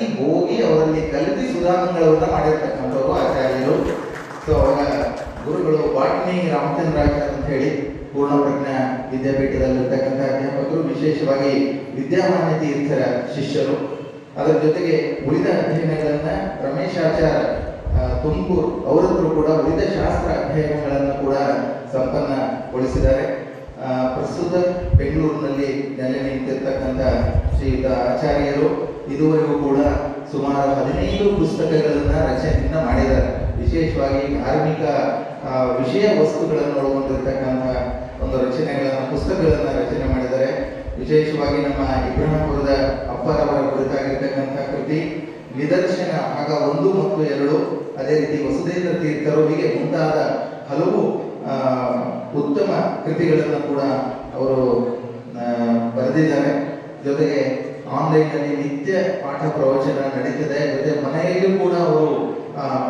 ಹೋಗಿ ಅವರಲ್ಲಿ ಕಲಿತು ಸುಧಾರಣೆಗಳನ್ನ ಮಾಡಿರ್ತಕ್ಕಂಥವ್ರು ಆಚಾರ್ಯರು. ಸೊ ಅವಾಗ ಗುರುಗಳು ಬಾಟ್ನಿ ರಾಮಚಂದ್ರಾಚಾರ್ಯ ಅಂತ ಹೇಳಿ ಪೂರ್ಣಪ್ರಜ್ಞ ವಿದ್ಯಾಪೀಠದಲ್ಲಿರ್ತಕ್ಕಂಥ ಅಧ್ಯಾಪಕರು, ವಿಶೇಷವಾಗಿ ವಿದ್ಯಾಮಾನ್ಯ ತೀರ್ಥರ ಶಿಷ್ಯರು. ಅದರ ಜೊತೆಗೆ ಉಳಿದ ಅಧ್ಯಯನಗಳನ್ನ ರಮೇಶಾಚಾರ್ಯ ತುಮಕೂರು ಅವರತ್ರ ಕೂಡ ಉಳಿದ ಶಾಸ್ತ್ರ ಅಧ್ಯಯನಗಳನ್ನು ಕೂಡ ಸಂಪನ್ನಗೊಳಿಸಿದ್ದಾರೆ. ಪ್ರಸ್ತುತ ಬೆಂಗಳೂರಿನಲ್ಲಿ ನೆಲೆ ನಿಂತಿರ್ತಕ್ಕಂಥ ಶ್ರೀಯುತ ಆಚಾರ್ಯರು ಇದುವರೆಗೂ ಕೂಡ ಸುಮಾರು ಹದಿನೈದು ಪುಸ್ತಕಗಳನ್ನ ರಚನೆಯನ್ನ ಮಾಡಿದ್ದಾರೆ. ವಿಶೇಷವಾಗಿ ಧಾರ್ಮಿಕ ವಿಷಯ ವಸ್ತುಗಳನ್ನು ಒಳಗೊಂಡಿರ್ತಕ್ಕಂಥ ಒಂದು ರಚನೆಗಳನ್ನ, ಪುಸ್ತಕಗಳನ್ನ ರಚನೆ ಮಾಡಿದ್ದಾರೆ. ವಿಶೇಷವಾಗಿ ನಮ್ಮ ಇಬ್ರಹಂಪುರದ ಅಪ್ಪರವರ ಕುರಿತಾಗಿರ್ತಕ್ಕಂಥ ಕೃತಿ, ನಿದರ್ಶನ ಭಾಗ ಒಂದು ಮತ್ತು ಎರಡು. ಅದೇ ರೀತಿ ವಸುಧೇಂದ್ರ ತೀರ್ಥರು ಹೀಗೆ ಮುಂತಾದ ಹಲವು ಉತ್ತಮ ಕೃತಿಗಳನ್ನು ಕೂಡ ಅವರು ಬರೆದಿದ್ದಾರೆ. ಜೊತೆಗೆ ಆನ್ಲೈನ್ನಲ್ಲಿ ನಿತ್ಯ ಪಾಠ ಪ್ರವಚನ ನಡೀತದೆ ಜೊತೆ ಮನೆಯಲ್ಲೂ ಕೂಡ ಅವರು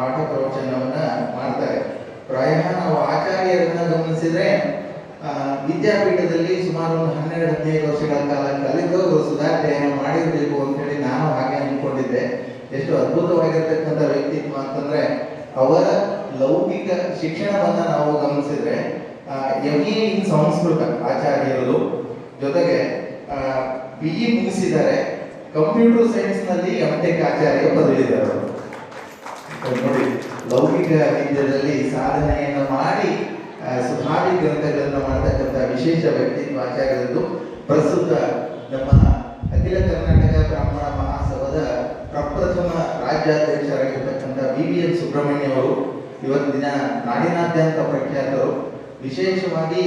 ಪಾಠ ಪ್ರವಚನವನ್ನ ಮಾಡ್ತಾರೆ. ಪ್ರಾಯ ನಾವು ಆಚಾರ್ಯರನ್ನ ಗಮನಿಸಿದ್ರೆ ವಿದ್ಯಾಪೀಠದಲ್ಲಿ ಸುಮಾರು ಒಂದು ಹನ್ನೆರಡು, ಹದಿನೈದು ವರ್ಷಗಳ ಕಾಲ ಕಲಿತವರು ಸುಧಾರಣೆಯನ್ನು ಮಾಡಿರಬೇಕು ಅಂತ ಹೇಳಿ ನಾನು ಹಾಗೆ ಅನ್ಕೊಂಡಿದ್ದೆ. ಎಷ್ಟು ಅದ್ಭುತವಾಗಿರ್ತಕ್ಕಂಥ ವ್ಯಕ್ತಿತ್ವ ಅಂತಂದ್ರೆ, ಅವರ ಲೌಕಿಕ ಶಿಕ್ಷಣವನ್ನ ನಾವು ಗಮನಿಸಿದ್ರೆ ಎಂ ಎ ಇನ್ ಸಂಸ್ಕೃತ ಆಚಾರ್ಯರು ಜೊತೆಗೆ ಬಿ ಇ ಮುಗಿಸಿದ್ದಾರೆ. ಕಂಪ್ಯೂಟರ್ ಸೈನ್ಸ್ನಲ್ಲಿ ಎಂ ಟೆಕ್ ಆಚಾರ್ಯ ಪದವಿದ್ದಾರೆ ಅವರು ನೋಡಿ, ಲೌಕಿಕ ವಿದ್ಯದಲ್ಲಿ ಸಾಧನೆಯನ್ನು ಮಾಡಿ ಸುಧಾರಿ ಗ್ರಂಥಗಳನ್ನು ಮಾಡತಕ್ಕಂಥ ವಿಶೇಷ ವ್ಯಕ್ತಿತ್ವ ಆಚಾರ್ಯರದ್ದು ಪ್ರಸ್ತುತ ನಮ್ಮ ಅಖಿಲ ಕರ್ನಾಟಕ ಬ್ರಾಹ್ಮಣ ಮಹಾಸಭಾದ ಪ್ರಪ್ರಥಮ ರಾಜ್ಯಾಧ್ಯಕ್ಷರಾಗಿರ್ತಕ್ಕಂಥ ಬಿ ವಿ ಎನ್ ಸುಬ್ರಹ್ಮಣ್ಯ ಅವರು ಇವತ್ತಿನ ನಾಡಿನಾದ್ಯಂತ ಪ್ರಖ್ಯಾತರು. ವಿಶೇಷವಾಗಿ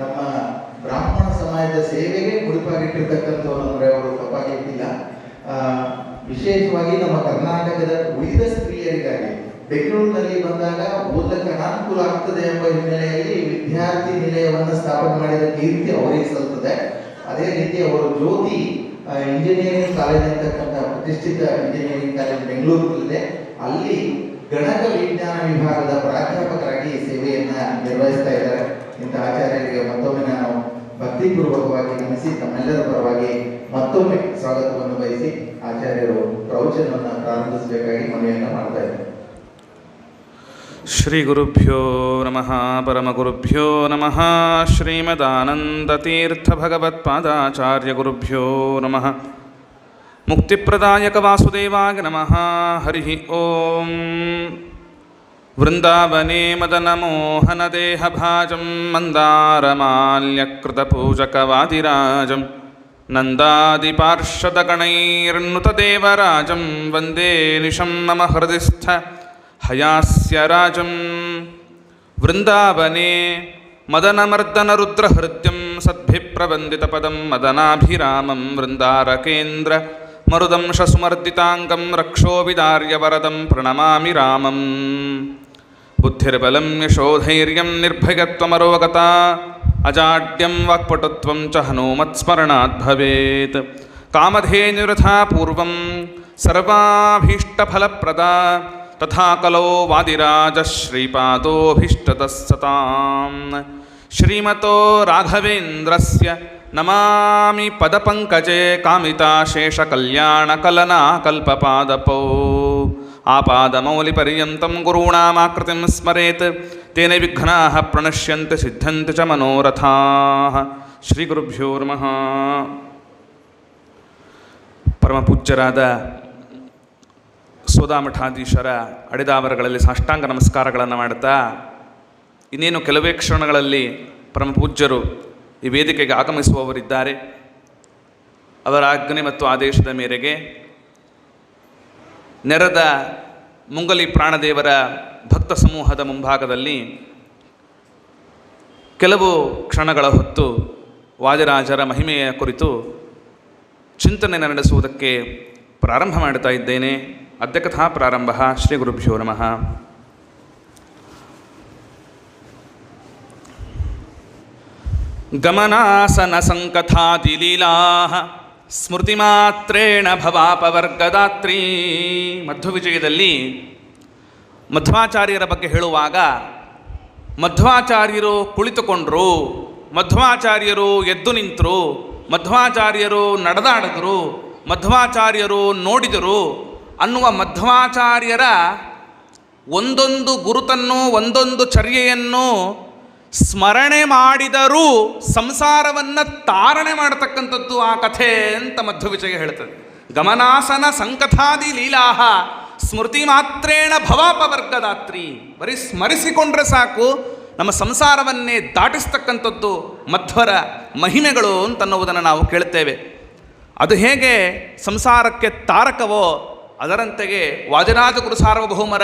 ನಮ್ಮ ಬ್ರಾಹ್ಮಣ ಸಮಾಜದ ಸೇವೆಗೆ ಮುಡಿಪಾಗಿಟ್ಟಿರ್ತಕ್ಕಂಥವ್ರು ಅಂದ್ರೆ ಅವರು ತಪ್ಪಾಗಿಟ್ಟಿಲ್ಲ ಆ, ವಿಶೇಷವಾಗಿ ನಮ್ಮ ಕರ್ನಾಟಕದ ಉಳಿದ ಸ್ತ್ರೀಯರಿಗಾಗಿ ಬೆಂಗಳೂರಿನಲ್ಲಿ ಬಂದಾಗ ಓದಕ್ಕೆ ಅನಾನುಕೂಲ ಆಗ್ತದೆ ಎಂಬ ಹಿನ್ನೆಲೆಯಲ್ಲಿ ವಿದ್ಯಾರ್ಥಿ ನಿಲಯವನ್ನು ಸ್ಥಾಪನೆ ಮಾಡಿದ ಕೀರ್ತಿ ಅವರಿಗೆ ಸಲ್ತದೆ ಅದೇ ರೀತಿ ಅವರು ಜ್ಯೋತಿ ಇಂಜಿನಿಯರಿಂಗ್ ಕಾಲೇಜ್ ಅಂತಕ್ಕಂಥ ಪ್ರತಿಷ್ಠಿತ ಇಂಜಿನಿಯರಿಂಗ್ ಕಾಲೇಜ್ ಬೆಂಗಳೂರಿನಲ್ಲಿದೆ. ಅಲ್ಲಿ ಗಣಕ ವಿಜ್ಞಾನ ವಿಭಾಗದ ಪ್ರಾಧ್ಯಾಪಕರಾಗಿ ಸೇವೆಯನ್ನು ನಿರ್ವಹಿಸ್ತಾ ಇದ್ದಾರೆ. ಇಂಥ ಆಚಾರ್ಯರಿಗೆ ಮತ್ತೊಮ್ಮೆ ನಾನು ಭಕ್ತಿಪೂರ್ವಕವಾಗಿ ನಮಿಸಿ ತಮ್ಮೆಲ್ಲರ ಪರವಾಗಿ ಮತ್ತೊಮ್ಮೆ ಸ್ವಾಗತವನ್ನು ಬಯಸಿ ಆಚಾರ್ಯರು ಪ್ರವಚನವನ್ನು ಪ್ರಾರಂಭಿಸಬೇಕಾಗಿ ಮನವಿಯನ್ನು ಮಾಡ್ತಾ ಇದ್ದಾರೆ ಶ್ರೀಗುರುಭ್ಯೋ ನಮಃ ಪರಮಗುರುಭ್ಯೋ ನಮಃ ಶ್ರೀಮದಾನಂದತೀರ್ಥಭಗವತ್ಪಾದಾಚಾರ್ಯಗುರುಭ್ಯೋ ನಮಃ. ಮುಕ್ತಿಪ್ರದಾಯಕ ವಾಸುದೇವಾಯ ನಮಃ, ಹರಿ ಓಂ. वृन्दावने मदनमोहनदेहभाजं मन्दारमाल्यकृतपूजकवादिराजं नन्दादिपार्षदगणैर्नुतदेवराजं वन्दे निशं मम हृदिस्थ हयास्य राजं वृन्दावने मदनमर्दनरुद्रहृद्यं सद्भिप्रवन्दितपदं मदनाभिरामं वृन्दारकेन्द्र मरुदं शसुमर्दिताङ्गं रक्षोविदार्य प्रणमामि रामम्। बुद्धिर्बलं यशोधैर्यं निर्भयत्वमरोगता अजाड्यं वाक्पटुत्वं च हनूमत्स्मरणाद्भवेत् कामधेनुरथा पूर्वं सर्वाभीष्टफलप्रदा तथा कलो वादिराजश्रीपादोऽभीष्टतः सतां श्रीमतो राघवेन्द्रस्य नमामि पदपङ्कजे कामिताशेषकल्याणकलनाकल्पपादपौ ಆಪಾದಮೌಲಿಪರ್ಯಂతం ಗುರುಣಾಮಾಕೃತಿಂ ಸ್ಮರೆತ್ ತೇನ ವಿಘ್ನಾಃ ಪ್ರಣಶ್ಯಂತ ಸಿದ್ಧಂತ ಚ ಮನೋರಥಾಃ ಶ್ರೀಗುರುಭ್ಯೋ ನಮಃ ಪರಮಪೂಜ್ಯರಾದ ಸೋದಾಮಠಾಧೀಶರ ಅಡೆದಾವರಗಳಲ್ಲಿ ಸಾಷ್ಟಾಂಗ ನಮಸ್ಕಾರಗಳನ್ನು ಮಾಡುತ್ತಾ ಇನ್ನೇನು ಕೆಲವೇ ಕ್ಷಣಗಳಲ್ಲಿ ಪರಮಪೂಜ್ಯರು ಈ ವೇದಿಕೆಗೆ ಆಗಮಿಸುವವರಿದ್ದಾರೆ. ಅವರ ಆಜ್ಞೆ ಮತ್ತು ಆದೇಶದ ಮೇರೆಗೆ ನೆರೆದ ಮುಂಗಲಿ ಪ್ರಾಣದೇವರ ಭಕ್ತ ಸಮೂಹದ ಮುಂಭಾಗದಲ್ಲಿ ಕೆಲವು ಕ್ಷಣಗಳ ಹೊತ್ತು ವಾದಿರಾಜರ ಮಹಿಮೆಯ ಕುರಿತು ಚಿಂತನೆ ನಡೆಸುವುದಕ್ಕೆ ಪ್ರಾರಂಭ ಮಾಡ್ತಾ ಇದ್ದೇನೆ. ಅದ್ಯ ಕಥಾ ಪ್ರಾರಂಭ, ಶ್ರೀ ಗುರುಭ್ಯೋ ನಮಃ. ಗಮನಾಸನ ಸಂಕಥಾದಿಲೀಲಾ ಸ್ಮೃತಿಮಾತ್ರೇಣ ಭವಾಪವರ್ಗದಾತ್ರೀ. ಮಧ್ವವಿಜಯದಲ್ಲಿ ಮಧ್ವಾಚಾರ್ಯರ ಬಗ್ಗೆ ಹೇಳುವಾಗ, ಮಧ್ವಾಚಾರ್ಯರು ಕುಳಿತುಕೊಂಡ್ರು, ಮಧ್ವಾಚಾರ್ಯರು ಎದ್ದು ನಿಂತರು, ಮಧ್ವಾಚಾರ್ಯರು ನಡೆದಾಡಿದ್ರು, ಮಧ್ವಾಚಾರ್ಯರು ನೋಡಿದರು ಅನ್ನುವ ಮಧ್ವಾಚಾರ್ಯರ ಒಂದೊಂದು ಗುರುತನ್ನು ಒಂದೊಂದು ಚರ್ಯೆಯನ್ನು ಸ್ಮರಣೆ ಮಾಡಿದರೂ ಸಂಸಾರವನ್ನು ತಾರಣೆ ಮಾಡತಕ್ಕಂಥದ್ದು ಆ ಕಥೆ ಅಂತ ಮಧ್ವವಿಜಯ ಹೇಳ್ತದೆ. ಗಮನಾಸನ ಸಂಕಥಾದಿ ಲೀಲಾಹ ಸ್ಮೃತಿ ಮಾತ್ರೇಣ ಭವಾಪವರ್ಗದಾತ್ರಿ. ಬರೀ ಸ್ಮರಿಸಿಕೊಂಡ್ರೆ ಸಾಕು, ನಮ್ಮ ಸಂಸಾರವನ್ನೇ ದಾಟಿಸ್ತಕ್ಕಂಥದ್ದು ಮಧ್ವರ ಮಹಿಮೆಗಳು ಅಂತನ್ನುವುದನ್ನು ನಾವು ಕೇಳುತ್ತೇವೆ ಅದು ಹೇಗೆ ಸಂಸಾರಕ್ಕೆ ತಾರಕವೋ ಅದರಂತೆಗೆ ವಾಜರಾಜಗುರು ಸಾರ್ವಭೌಮರ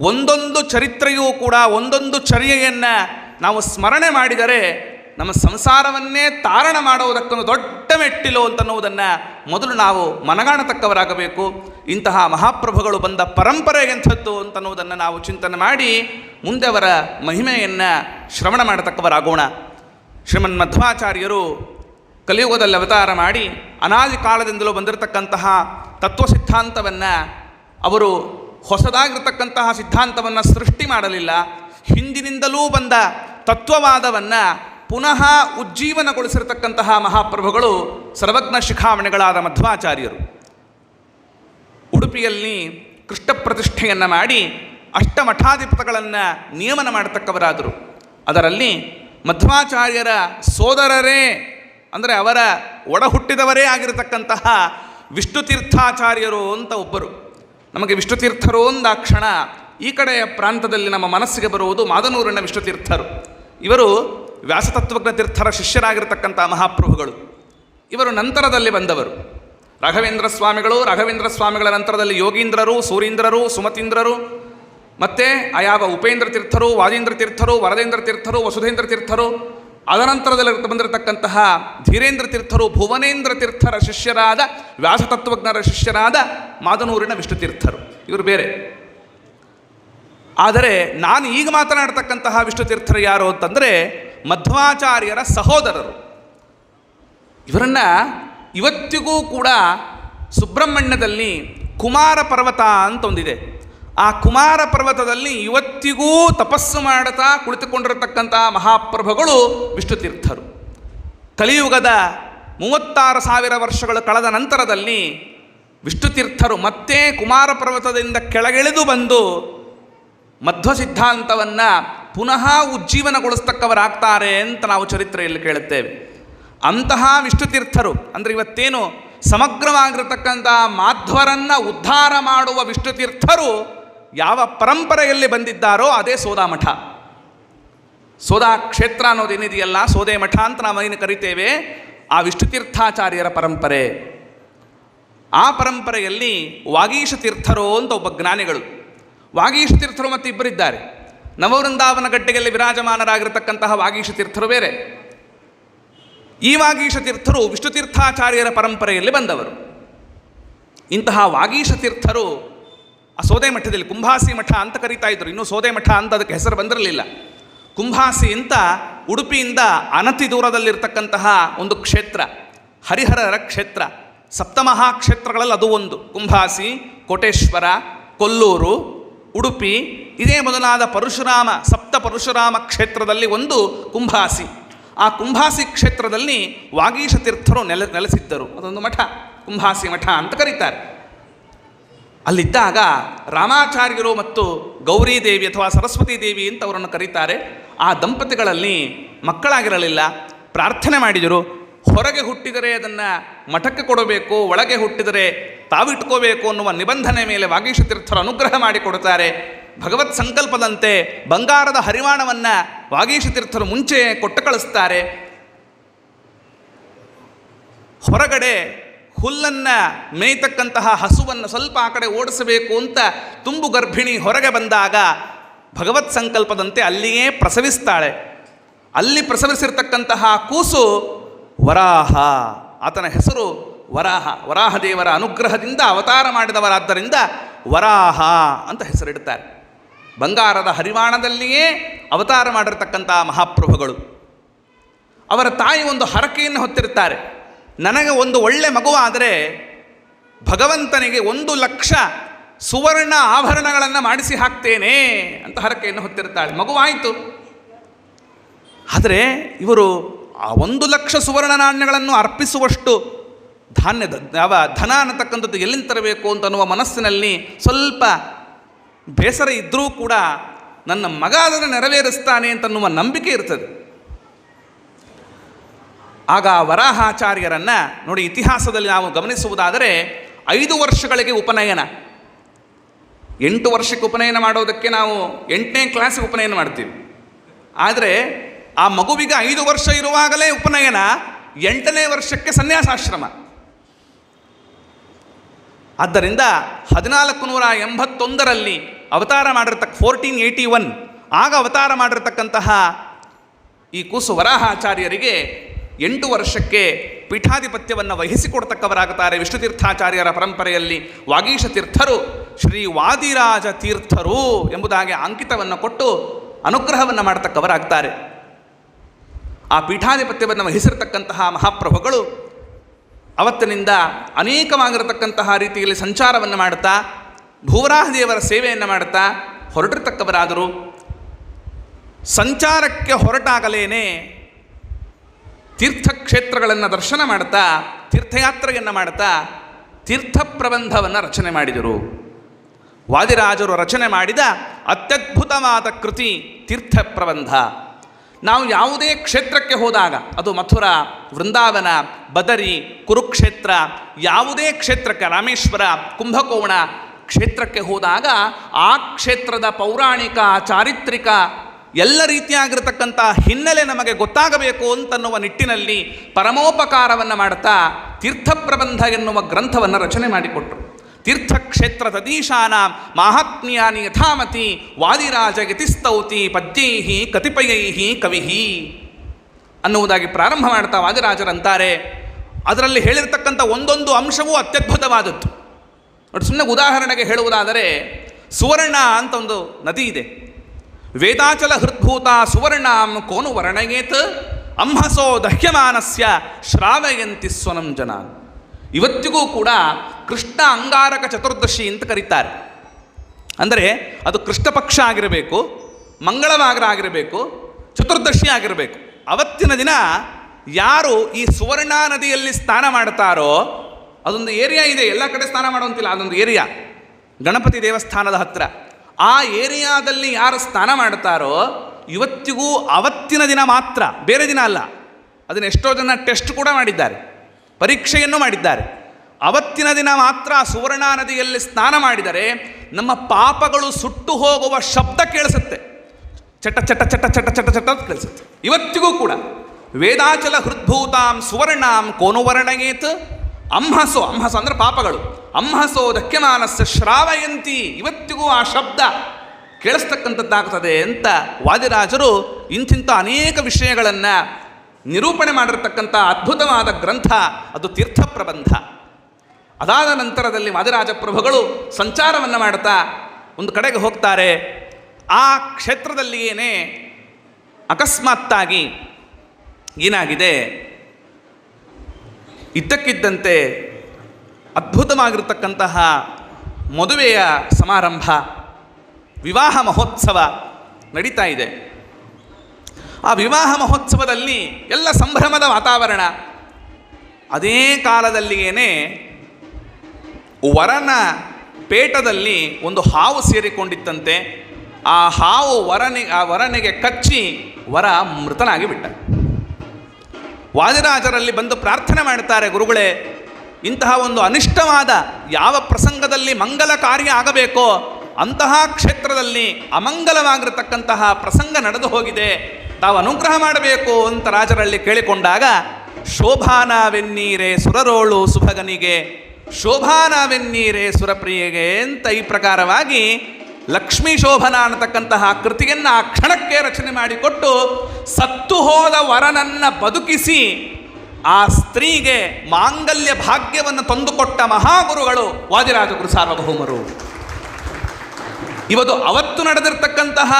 ಒಂದೊಂದು ಚರಿತ್ರೆಯೂ ಕೂಡ ಒಂದೊಂದು ಚರ್ಯೆಯನ್ನು ನಾವು ಸ್ಮರಣೆ ಮಾಡಿದರೆ ನಮ್ಮ ಸಂಸಾರವನ್ನೇ ತಾರಣ ಮಾಡುವುದಕ್ಕೊಂದು ದೊಡ್ಡ ಮೆಟ್ಟಿಲು ಅಂತನ್ನುವುದನ್ನು ಮೊದಲು ನಾವು ಮನಗಾಣತಕ್ಕವರಾಗಬೇಕು. ಇಂತಹ ಮಹಾಪ್ರಭುಗಳು ಬಂದ ಪರಂಪರೆ ಎಂಥದ್ದು ಅಂತನ್ನುವುದನ್ನು ನಾವು ಚಿಂತನೆ ಮಾಡಿ ಮುಂದೆ ಅವರ ಮಹಿಮೆಯನ್ನು ಶ್ರವಣ ಮಾಡತಕ್ಕವರಾಗೋಣ. ಶ್ರೀಮನ್ ಮಧ್ವಾಚಾರ್ಯರು ಕಲಿಯುಗದಲ್ಲಿ ಅವತಾರ ಮಾಡಿ ಅನಾದಿ ಕಾಲದಿಂದಲೂ ಬಂದಿರತಕ್ಕಂತಹ ತತ್ವ ಸಿದ್ಧಾಂತವನ್ನು ಅವರು ಹೊಸದಾಗಿರ್ತಕ್ಕಂತಹ ಸಿದ್ಧಾಂತವನ್ನು ಸೃಷ್ಟಿ ಮಾಡಲಿಲ್ಲ. ಹಿಂದಿನಿಂದಲೂ ಬಂದ ತತ್ವವಾದವನ್ನು ಪುನಃ ಉಜ್ಜೀವನಗೊಳಿಸಿರತಕ್ಕಂತಹ ಮಹಾಪ್ರಭುಗಳು ಸರ್ವಜ್ಞ ಶಿಖಾಮಣಿಗಳಾದ ಮಧ್ವಾಚಾರ್ಯರು. ಉಡುಪಿಯಲ್ಲಿ ಕೃಷ್ಣ ಪ್ರತಿಷ್ಠೆಯನ್ನು ಮಾಡಿ ಅಷ್ಟಮಠಾಧಿಪತಗಳನ್ನು ನಿಯಮನ ಮಾಡತಕ್ಕವರಾದರು. ಅದರಲ್ಲಿ ಮಧ್ವಾಚಾರ್ಯರ ಸೋದರರೇ, ಅಂದರೆ ಅವರ ಒಡಹುಟ್ಟಿದವರೇ ಆಗಿರತಕ್ಕಂತಹ ವಿಷ್ಣುತೀರ್ಥಾಚಾರ್ಯರು ಅಂತ ಒಬ್ಬರು. ನಮಗೆ ವಿಷ್ಣುತೀರ್ಥರು ಅಂದಾಕ್ಷಣ ಈ ಕಡೆಯ ಪ್ರಾಂತದಲ್ಲಿ ನಮ್ಮ ಮನಸ್ಸಿಗೆ ಬರುವುದು ಮಾದನೂರಿನ ವಿಷ್ಣುತೀರ್ಥರು ಇವರು ವ್ಯಾಸತತ್ವಜ್ಞ ತೀರ್ಥರ ಶಿಷ್ಯರಾಗಿರ್ತಕ್ಕಂಥ ಮಹಾಪ್ರಭುಗಳು. ಇವರು ನಂತರದಲ್ಲಿ ಬಂದವರು. ರಾಘವೇಂದ್ರ ಸ್ವಾಮಿಗಳು, ರಾಘವೇಂದ್ರ ಸ್ವಾಮಿಗಳ ನಂತರದಲ್ಲಿ ಯೋಗೀಂದ್ರರು, ಸೂರೀಂದ್ರರು, ಸುಮತೀಂದ್ರರು, ಮತ್ತೆ ಆಯಾವ ಉಪೇಂದ್ರ ತೀರ್ಥರು ವಾದೀಂದ್ರ ತೀರ್ಥರು, ವರದೇಂದ್ರ ತೀರ್ಥರು, ವಸುಧೇಂದ್ರ ತೀರ್ಥರು ಅದನಂತರದಲ್ಲಿ ಬಂದಿರತಕ್ಕಂತಹ ಧೀರೇಂದ್ರ ತೀರ್ಥರು, ಭುವನೇಂದ್ರ ತೀರ್ಥರ ಶಿಷ್ಯರಾದ, ವ್ಯಾಸತತ್ವಜ್ಞರ ಶಿಷ್ಯರಾದ ಮಾದನೂರಿನ ವಿಷ್ಣುತೀರ್ಥರು. ಇವರು ಬೇರೆ. ಆದರೆ ನಾನು ಈಗ ಮಾತನಾಡ್ತಕ್ಕಂತಹ ವಿಷ್ಣು ತೀರ್ಥರು ಯಾರು ಅಂತಂದರೆ ಮಧ್ವಾಚಾರ್ಯರ ಸಹೋದರರು. ಇವರನ್ನು ಇವತ್ತಿಗೂ ಕೂಡ ಸುಬ್ರಹ್ಮಣ್ಯದಲ್ಲಿ ಕುಮಾರ ಪರ್ವತ ಅಂತ ಒಂದಿದೆ ಆ ಕುಮಾರ ಪರ್ವತದಲ್ಲಿ ಇವತ್ತಿಗೂ ತಪಸ್ಸು ಮಾಡುತ್ತಾ ಕುಳಿತುಕೊಂಡಿರತಕ್ಕಂಥ ಮಹಾಪ್ರಭುಗಳು ವಿಷ್ಣು ತೀರ್ಥರು ಕಲಿಯುಗದ ಮೂವತ್ತಾರು ಸಾವಿರ ವರ್ಷಗಳು ಕಳೆದ ನಂತರದಲ್ಲಿ ವಿಷ್ಣು ತೀರ್ಥರು ಮತ್ತೆ ಕುಮಾರ ಪರ್ವತದಿಂದ ಕೆಳಗಿಳಿದು ಬಂದು ಮಧ್ವ ಸಿದ್ಧಾಂತವನ್ನು ಪುನಃ ಉಜ್ಜೀವನಗೊಳಿಸ್ತಕ್ಕವರಾಗ್ತಾರೆ ಅಂತ ನಾವು ಚರಿತ್ರೆಯಲ್ಲಿ ಕೇಳುತ್ತೇವೆ. ಅಂತಹ ವಿಷ್ಣುತೀರ್ಥರು, ಅಂದರೆ ಇವತ್ತೇನು ಸಮಗ್ರವಾಗಿರತಕ್ಕಂಥ ಮಾಧ್ವರನ್ನು ಉದ್ಧಾರ ಮಾಡುವ ವಿಷ್ಣುತೀರ್ಥರು ಯಾವ ಪರಂಪರೆಯಲ್ಲಿ ಬಂದಿದ್ದಾರೋ ಅದೇ ಸೋದಾಮಠ. ಸೋದಾ ಕ್ಷೇತ್ರ ಅನ್ನೋದೇನಿದೆಯಲ್ಲ ಸೋದೆ ಮಠ ಅಂತ ನಾವು ಏನು ಕರಿತೇವೆ, ಆ ವಿಷ್ಣು ತೀರ್ಥಾಚಾರ್ಯರ ಪರಂಪರೆ. ಆ ಪರಂಪರೆಯಲ್ಲಿ ವಾಗೀಶ ತೀರ್ಥರು ಅಂತ ಒಬ್ಬ ಜ್ಞಾನಿಗಳು. ವಾಗೀಶ ತೀರ್ಥರು ಮತ್ತು ಇಬ್ಬರಿದ್ದಾರೆ. ನವವೃಂದಾವನ ಗಡ್ಡೆಯಲ್ಲಿ ವಿರಾಜಮಾನರಾಗಿರತಕ್ಕಂತಹ ವಾಗೀಶ ತೀರ್ಥರು ಬೇರೆ. ಈ ವಾಗೀಶ ತೀರ್ಥರು ವಿಷ್ಣು ತೀರ್ಥಾಚಾರ್ಯರ ಪರಂಪರೆಯಲ್ಲಿ ಬಂದವರು. ಇಂತಹ ವಾಗೀಶ ತೀರ್ಥರು ಆ ಸೋದೆ ಮಠದಲ್ಲಿ, ಕುಂಭಾಸಿ ಮಠ ಅಂತ ಕರೀತಾ ಇದ್ರು. ಇನ್ನೂ ಸೋದೆ ಮಠ ಅಂತ ಅದಕ್ಕೆ ಹೆಸರು ಬಂದಿರಲಿಲ್ಲ. ಕುಂಭಾಸಿ ಅಂತ ಉಡುಪಿಯಿಂದ ಅನತಿ ದೂರದಲ್ಲಿರ್ತಕ್ಕಂತಹ ಒಂದು ಕ್ಷೇತ್ರ, ಹರಿಹರರ ಕ್ಷೇತ್ರ. ಸಪ್ತಮಹಾಕ್ಷೇತ್ರಗಳಲ್ಲಿ ಅದು ಒಂದು. ಕುಂಭಾಸಿ, ಕೋಟೇಶ್ವರ, ಕೊಲ್ಲೂರು ಉಡುಪಿ, ಇದೇ ಮೊದಲಾದ ಪರಶುರಾಮ, ಸಪ್ತ ಪರಶುರಾಮ ಕ್ಷೇತ್ರದಲ್ಲಿ ಒಂದು ಕುಂಭಾಸಿ. ಆ ಕುಂಭಾಸಿ ಕ್ಷೇತ್ರದಲ್ಲಿ ವಾಗೀಶ ತೀರ್ಥರು ನೆಲೆ, ನೆಲೆಸಿದ್ದರು. ಅದೊಂದು ಮಠ, ಕುಂಭಾಸಿ ಮಠ ಅಂತ ಕರೀತಾರೆ. ಅಲ್ಲಿದ್ದಾಗ ರಾಮಾಚಾರ್ಯರು ಮತ್ತು ಗೌರಿ ದೇವಿ ಅಥವಾ ಸರಸ್ವತಿ ದೇವಿ ಅಂತ ಅವರನ್ನು ಕರೀತಾರೆ. ಆ ದಂಪತಿಗಳಲ್ಲಿ ಮಕ್ಕಳಾಗಿರಲಿಲ್ಲ. ಪ್ರಾರ್ಥನೆ ಮಾಡಿದರು. ಹೊರಗೆ ಹುಟ್ಟಿದರೆ ಅದನ್ನು ಮಠಕ್ಕೆ ಕೊಡಬೇಕು, ಒಳಗೆ ಹುಟ್ಟಿದರೆ ತಾವಿಟ್ಕೋಬೇಕು ಅನ್ನುವ ನಿಬಂಧನೆ ಮೇಲೆ ವಾಗೀಶ ತೀರ್ಥರು ಅನುಗ್ರಹ ಮಾಡಿಕೊಡುತ್ತಾರೆ ಭಗವತ್ ಸಂಕಲ್ಪದಂತೆ ಬಂಗಾರದ ಹರಿವಾಣವನ್ನು ವಾಗೀಶ ತೀರ್ಥರು ಮುಂಚೆ ಕೊಟ್ಟು ಕಳಿಸ್ತಾರೆ. ಹೊರಗಡೆ ಹುಲ್ಲನ್ನು ಮೇಯ್ತಕ್ಕಂತಹ ಹಸುವನ್ನು ಸ್ವಲ್ಪ ಆ ಕಡೆ ಓಡಿಸಬೇಕು ಅಂತ ತುಂಬು ಗರ್ಭಿಣಿ ಹೊರಗೆ ಬಂದಾಗ ಭಗವತ್ ಸಂಕಲ್ಪದಂತೆ ಅಲ್ಲಿಯೇ ಪ್ರಸವಿಸ್ತಾಳೆ. ಅಲ್ಲಿ ಪ್ರಸವಿಸಿರ್ತಕ್ಕಂತಹ ಕೂಸು ವರಾಹ. ಆತನ ಹೆಸರು ವರಾಹ. ವರಾಹ ದೇವರ ಅನುಗ್ರಹದಿಂದ ಅವತಾರ ಮಾಡಿದವರಾದ್ದರಿಂದ ವರಾಹ ಅಂತ ಹೆಸರಿಡ್ತಾರೆ ಬಂಗಾರದ ಹರಿವಾಣದಲ್ಲಿಯೇ ಅವತಾರ ಮಾಡಿರ್ತಕ್ಕಂಥ ಮಹಾಪ್ರಭುಗಳು. ಅವರ ತಾಯಿ ಒಂದು ಹರಕೆಯನ್ನು ಹೊತ್ತಿರುತ್ತಾರೆ. ನನಗೆ ಒಂದು ಒಳ್ಳೆ ಮಗುವಾದರೆ ಭಗವಂತನಿಗೆ ಒಂದು ಲಕ್ಷ ಸುವರ್ಣ ಆಭರಣಗಳನ್ನು ಮಾಡಿಸಿ ಹಾಕ್ತೇನೆ ಅಂತ ಹರಕೆಯನ್ನು ಹೊತ್ತಿರುತ್ತಾಳೆ. ಮಗುವಾಯಿತು. ಆದರೆ ಇವರು ಆ ಒಂದು ಲಕ್ಷ ಸುವರ್ಣ ನಾಣ್ಯಗಳನ್ನು ಅರ್ಪಿಸುವಷ್ಟು ಧಾನ್ಯದ ಯಾವ ಧನ ಅನ್ನತಕ್ಕಂಥದ್ದು ಎಲ್ಲಿಂದ ತರಬೇಕು ಅಂತ ಅನ್ನುವ ಮನಸ್ಸಿನಲ್ಲಿ ಸ್ವಲ್ಪ ಬೇಸರ ಇದ್ದರೂ ಕೂಡ ನನ್ನ ಮಗ ಅದನ್ನು ನೆರವೇರಿಸ್ತಾನೆ ಅಂತನ್ನುವ ನಂಬಿಕೆ ಇರ್ತದೆ. ಆಗ ವರಾಹಾಚಾರ್ಯರನ್ನು ನೋಡಿ ಇತಿಹಾಸದಲ್ಲಿ ನಾವು ಗಮನಿಸುವುದಾದರೆ ಐದು ವರ್ಷಗಳಿಗೆ ಉಪನಯನ. ಎಂಟು ವರ್ಷಕ್ಕೆ ಉಪನಯನ ಮಾಡೋದಕ್ಕೆ ನಾವು ಎಂಟನೇ ಕ್ಲಾಸಿಗೆ ಉಪನಯನ ಮಾಡ್ತೀವಿ. ಆದರೆ ಆ ಮಗುವಿಗೆ ಐದು ವರ್ಷ ಇರುವಾಗಲೇ ಉಪನಯನ, ಎಂಟನೇ ವರ್ಷಕ್ಕೆ ಸನ್ಯಾಸಾಶ್ರಮ. ಆದ್ದರಿಂದ ಹದಿನಾಲ್ಕು ನೂರ ಎಂಬತ್ತೊಂದರಲ್ಲಿ ಅವತಾರ ಮಾಡಿರ್ತಕ್ಕ ಫೋರ್ಟೀನ್ ಏಯ್ಟಿ ಒನ್ ಆಗ ಅವತಾರ ಮಾಡಿರ್ತಕ್ಕಂತಹ ಈ ಕೂಸು ವರಾಹಾಚಾರ್ಯರಿಗೆ ಎಂಟು ವರ್ಷಕ್ಕೆ ಪೀಠಾಧಿಪತ್ಯವನ್ನು ವಹಿಸಿಕೊಡ್ತಕ್ಕವರಾಗುತ್ತಾರೆ ವಿಷ್ಣುತೀರ್ಥಾಚಾರ್ಯರ ಪರಂಪರೆಯಲ್ಲಿ. ವಾಗೀಶ ತೀರ್ಥರು ಶ್ರೀ ವಾದಿರಾಜ ತೀರ್ಥರು ಎಂಬುದಾಗಿ ಅಂಕಿತವನ್ನು ಕೊಟ್ಟು ಅನುಗ್ರಹವನ್ನು ಮಾಡತಕ್ಕವರಾಗ್ತಾರೆ. ಆ ಪೀಠಾಧಿಪತ್ಯವನ್ನು ವಹಿಸಿರತಕ್ಕಂತಹ ಮಹಾಪ್ರಭುಗಳು ಅವತ್ತಿನಿಂದ ಅನೇಕವಾಗಿರತಕ್ಕಂತಹ ರೀತಿಯಲ್ಲಿ ಸಂಚಾರವನ್ನು ಮಾಡುತ್ತಾ, ಭುವರಾಹದೇವರ ಸೇವೆಯನ್ನು ಮಾಡುತ್ತಾ ಹೊರಟಿರ್ತಕ್ಕವರಾದರು. ಸಂಚಾರಕ್ಕೆ ಹೊರಟಾಗಲೇನೆ ತೀರ್ಥಕ್ಷೇತ್ರಗಳನ್ನು ದರ್ಶನ ಮಾಡ್ತಾ ತೀರ್ಥಯಾತ್ರೆಯನ್ನು ಮಾಡ್ತಾ ತೀರ್ಥ ಪ್ರಬಂಧವನ್ನು ರಚನೆ ಮಾಡಿದರು. ವಾದಿರಾಜರು ರಚನೆ ಮಾಡಿದ ಅತ್ಯದ್ಭುತವಾದ ಕೃತಿ ತೀರ್ಥ ಪ್ರಬಂಧ. ನಾವು ಯಾವುದೇ ಕ್ಷೇತ್ರಕ್ಕೆ ಹೋದಾಗ, ಅದು ಮಥುರಾ, ವೃಂದಾವನ, ಬದರಿ, ಕುರುಕ್ಷೇತ್ರ, ಯಾವುದೇ ಕ್ಷೇತ್ರಕ್ಕೆ, ರಾಮೇಶ್ವರ, ಕುಂಭಕೋಣ ಕ್ಷೇತ್ರಕ್ಕೆ ಹೋದಾಗ, ಆ ಕ್ಷೇತ್ರದ ಪೌರಾಣಿಕ, ಚಾರಿತ್ರಿಕ ಎಲ್ಲ ರೀತಿಯಾಗಿರತಕ್ಕಂಥ ಹಿನ್ನೆಲೆ ನಮಗೆ ಗೊತ್ತಾಗಬೇಕು ಅಂತನ್ನುವ ನಿಟ್ಟಿನಲ್ಲಿ ಪರಮೋಪಕಾರವನ್ನು ಮಾಡುತ್ತಾ ತೀರ್ಥಪ್ರಬಂಧ ಎನ್ನುವ ಗ್ರಂಥವನ್ನು ರಚನೆ ಮಾಡಿಕೊಟ್ರು. ತೀರ್ಥಕ್ಷೇತ್ರ ತದೀಶಾನ ಮಾಹಾತ್ಮ್ಯಾನಿ ಯಥಾಮತಿ ವಾದಿರಾಜ ಯತಿಸ್ತೌತಿ ಪದ್ಯೈಹಿ ಕತಿಪಯೈಹಿ ಕವಿಹಿ ಅನ್ನುವುದಾಗಿ ಪ್ರಾರಂಭ ಮಾಡ್ತಾ ವಾದಿರಾಜರಂತಾರೆ. ಅದರಲ್ಲಿ ಹೇಳಿರ್ತಕ್ಕಂಥ ಒಂದೊಂದು ಅಂಶವೂ ಅತ್ಯದ್ಭುತವಾದದ್ದು. ನೋಡಿ ಸುಮ್ಮನೆ ಉದಾಹರಣೆಗೆ ಹೇಳುವುದಾದರೆ ಸುವರ್ಣ ಅಂತ ಒಂದು ನದಿ ಇದೆ. ವೇದಾಚಲ ಹೃದ್ಭೂತ ಸುವರ್ಣಾಂ ಕೋನು ವರ್ಣಯೇತ್, ಅಂಹಸೋ ದಹ್ಯಮಾನಸ್ಯ ಶ್ರಾವಯಂತಿ ಸ್ವನಂ ಜನ ಇವತ್ತಿಗೂ ಕೂಡ ಕೃಷ್ಣ ಅಂಗಾರಕ ಚತುರ್ದಶಿ ಅಂತ ಕರೀತಾರೆ. ಅಂದರೆ ಅದು ಕೃಷ್ಣ ಪಕ್ಷ ಆಗಿರಬೇಕು, ಮಂಗಳವಾರ ಆಗಿರಬೇಕು, ಚತುರ್ದಶಿ ಆಗಿರಬೇಕು. ಅವತ್ತಿನ ದಿನ ಯಾರು ಈ ಸುವರ್ಣ ನದಿಯಲ್ಲಿ ಸ್ನಾನ ಮಾಡ್ತಾರೋ, ಅದೊಂದು ಏರಿಯಾ ಇದೆ, ಎಲ್ಲ ಕಡೆ ಸ್ನಾನ ಮಾಡುವಂತಿಲ್ಲ, ಅದೊಂದು ಏರಿಯಾ. ಗಣಪತಿ ದೇವಸ್ಥಾನದ ಹತ್ತಿರ ಆ ಏರಿಯಾದಲ್ಲಿ ಯಾರು ಸ್ನಾನ ಮಾಡ್ತಾರೋ, ಇವತ್ತಿಗೂ ಅವತ್ತಿನ ದಿನ ಮಾತ್ರ, ಬೇರೆ ದಿನ ಅಲ್ಲ. ಅದನ್ನು ಎಷ್ಟೋ ಜನ ಟೆಸ್ಟ್ ಕೂಡ ಮಾಡಿದ್ದಾರೆ. ಪರೀಕ್ಷೆಯನ್ನು ಮಾಡಿದ್ದಾರೆ. ಅವತ್ತಿನ ದಿನ ಮಾತ್ರ ಸುವರ್ಣ ನದಿಯಲ್ಲಿ ಸ್ನಾನ ಮಾಡಿದರೆ ನಮ್ಮ ಪಾಪಗಳು ಸುಟ್ಟು ಹೋಗುವ ಶಬ್ದ ಕೇಳಿಸುತ್ತೆ. ಚಟ ಚಟ ಚಟ ಚಟ ಚಟ ಚಟ ಕೇಳಿಸುತ್ತೆ. ಇವತ್ತಿಗೂ ಕೂಡ ವೇದಾಚಲ ಹೃದ್ಭೂತಾಂ ಸುವರ್ಣಾಂ ಕೋನು ವರ್ಣಯೇತ್ ಅಂಹಸೋ ಅಂಹಸೋ ಅಂದರೆ ಪಾಪಗಳು. ಅಂಹಸೋ ದಕ್ಯಮಾನಸ್ಯ ಶ್ರಾವಯಂತಿ, ಇವತ್ತಿಗೂ ಆ ಶಬ್ದ ಕೇಳಿಸ್ತಕ್ಕಂಥದ್ದಾಗ್ತದೆ ಅಂತ ವಾದಿರಾಜರು ಇಂತಿಂಥ ಅನೇಕ ವಿಷಯಗಳನ್ನು ನಿರೂಪಣೆ ಮಾಡಿರ್ತಕ್ಕಂಥ ಅದ್ಭುತವಾದ ಗ್ರಂಥ, ಅದು ತೀರ್ಥ ಪ್ರಬಂಧ ಅದಾದ ನಂತರದಲ್ಲಿ ವಾದಿರಾಜ ಪ್ರಭುಗಳು ಸಂಚಾರವನ್ನು ಮಾಡ್ತಾ ಒಂದು ಕಡೆಗೆ ಹೋಗ್ತಾರೆ. ಆ ಕ್ಷೇತ್ರದಲ್ಲಿಯೇನೆ ಅಕಸ್ಮಾತ್ತಾಗಿ ಏನಾಗಿದೆ? ಇದ್ದಕ್ಕಿದ್ದಂತೆ ಅದ್ಭುತವಾಗಿರ್ತಕ್ಕಂತಹ ಮದುವೆಯ ಸಮಾರಂಭ, ವಿವಾಹ ಮಹೋತ್ಸವ ನಡೀತಾ ಇದೆ. ಆ ವಿವಾಹ ಮಹೋತ್ಸವದಲ್ಲಿ ಎಲ್ಲ ಸಂಭ್ರಮದ ವಾತಾವರಣ. ಅದೇ ಕಾಲದಲ್ಲಿಯೇ ವರನ ಪೇಟದಲ್ಲಿ ಒಂದು ಹಾವು ಸೇರಿಕೊಂಡಿತ್ತಂತೆ. ಆ ಹಾವು ವರನಿ, ಆ ವರನಿಗೆ ಕಚ್ಚಿ ವರ ಮೃತನಾಗಿ ಬಿಟ್ಟ. ವಾದಿರಾಜರಲ್ಲಿ ಬಂದು ಪ್ರಾರ್ಥನೆ ಮಾಡ್ತಾರೆ ಗುರುಗಳೇ, ಇಂತಹ ಒಂದು ಅನಿಷ್ಟವಾದ ಯಾವ ಪ್ರಸಂಗದಲ್ಲಿ ಮಂಗಲ ಕಾರ್ಯ ಆಗಬೇಕೋ, ಅಂತಹ ಕ್ಷೇತ್ರದಲ್ಲಿ ಅಮಂಗಲವಾಗಿರತಕ್ಕಂತಹ ಪ್ರಸಂಗ ನಡೆದು ಹೋಗಿದೆ. ತಾವು ಅನುಗ್ರಹ ಮಾಡಬೇಕು ಅಂತ ರಾಜರಲ್ಲಿ ಕೇಳಿಕೊಂಡಾಗ, ಶೋಭಾನಾವೆನ್ನೀರೆ ಸುರರೋಳು ಸುಭಗನಿಗೆ, ಶೋಭಾನಾವೆನ್ನೀರೆ ಸುರಪ್ರಿಯೆಗೆ ಅಂತ ಈ ಪ್ರಕಾರವಾಗಿ ಲಕ್ಷ್ಮೀ ಶೋಭನ ಅನ್ನತಕ್ಕಂತಹ ಕೃತಿಯನ್ನು ಆ ಕ್ಷಣಕ್ಕೆ ರಚನೆ ಮಾಡಿಕೊಟ್ಟು ಸತ್ತು ಹೋದ ವರನನ್ನ ಬದುಕಿಸಿ ಆ ಸ್ತ್ರೀಗೆ ಮಾಂಗಲ್ಯ ಭಾಗ್ಯವನ್ನು ತಂದುಕೊಟ್ಟ ಮಹಾಗುರುಗಳು ವಾದಿರಾಜಗುರು ಸಾರ್ವಭೌಮರು. ಇವತ್ತು ಅವತ್ತು ನಡೆದಿರ್ತಕ್ಕಂತಹ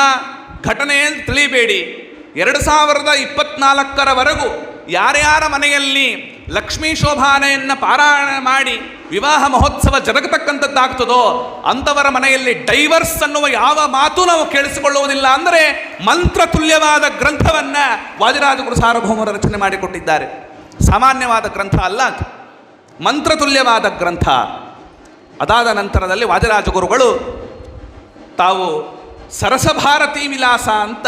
ಘಟನೆ ತಿಳಿಬೇಡಿ ಎರಡು ಸಾವಿರದ ಇಪ್ಪತ್ನಾಲ್ಕರವರೆಗೂ ಯಾರ್ಯಾರ ಮನೆಯಲ್ಲಿ ಲಕ್ಷ್ಮೀ ಶೋಭಾನೆಯನ್ನು ಪಾರಾಯಣ ಮಾಡಿ ವಿವಾಹ ಮಹೋತ್ಸವ ಜರುಗತಕ್ಕಂಥದ್ದಾಗ್ತದೋ ಅಂಥವರ ಮನೆಯಲ್ಲಿ ಡೈವರ್ಸ್ ಅನ್ನುವ ಯಾವ ಮಾತು ನಾವು ಕೇಳಿಸಿಕೊಳ್ಳುವುದಿಲ್ಲ ಅಂದರೆ ಮಂತ್ರ ತುಲ್ಯವಾದ ಗ್ರಂಥವನ್ನು ವಾದಿರಾಜಗುರು ಸಾರ್ವಭೌಮರು ರಚನೆ ಮಾಡಿಕೊಟ್ಟಿದ್ದಾರೆ. ಸಾಮಾನ್ಯವಾದ ಗ್ರಂಥ ಅಲ್ಲ ಅದು. ಮಂತ್ರತುಲ್ಯವಾದ ಗ್ರಂಥ. ಅದಾದ ನಂತರದಲ್ಲಿ ವಾದಿರಾಜಗುರುಗಳು ತಾವು ಸರಸಭಾರತಿ ವಿಲಾಸ ಅಂತ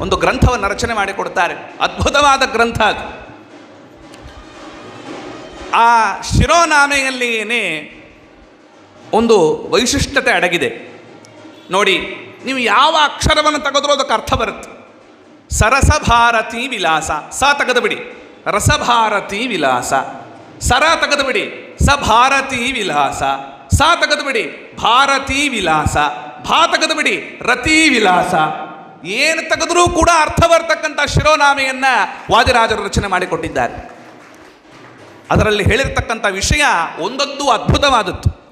ಒಂದು ಗ್ರಂಥವನ್ನು ರಚನೆ ಮಾಡಿಕೊಡ್ತಾರೆ ಅದ್ಭುತವಾದ ಗ್ರಂಥ ಅದು. ಆ ಶಿರೋನಾಮೆಯಲ್ಲಿಯೇ ಒಂದು ವೈಶಿಷ್ಟ್ಯತೆ ಅಡಗಿದೆ. ನೋಡಿ, ನೀವು ಯಾವ ಅಕ್ಷರವನ್ನು ತೆಗೆದ್ರೂ ಅದಕ್ಕೆ ಅರ್ಥ ಬರುತ್ತೆ. ಸರಸಭಾರತಿ ವಿಲಾಸ. ಸ ತೆಗೆದು ಬಿಡಿ ರಸಭಾರತಿ ವಿಲಾಸ. ಸರ ತೆಗೆದು ಬಿಡಿ ಸ ಭಾರತಿ ವಿಲಾಸ. ಸ ತೆಗೆದು ಬಿಡಿ ಭಾರತಿ ವಿಲಾಸ. ಭಾ ತೆಗೆದು ಬಿಡಿ ರತಿ ವಿಲಾಸ. ಏನು ತೆಗೆದರೂ ಕೂಡ ಅರ್ಥ ಬರ್ತಕ್ಕಂಥ ಶಿರೋನಾಮೆಯನ್ನು ವಾದಿರಾಜರು ರಚನೆ ಮಾಡಿಕೊಟ್ಟಿದ್ದಾರೆ. ಅದರಲ್ಲಿ ಹೇಳಿರ್ತಕ್ಕಂಥ ವಿಷಯ ಒಂದೊಂದು ಅದ್ಭುತವಾದದ್ದು.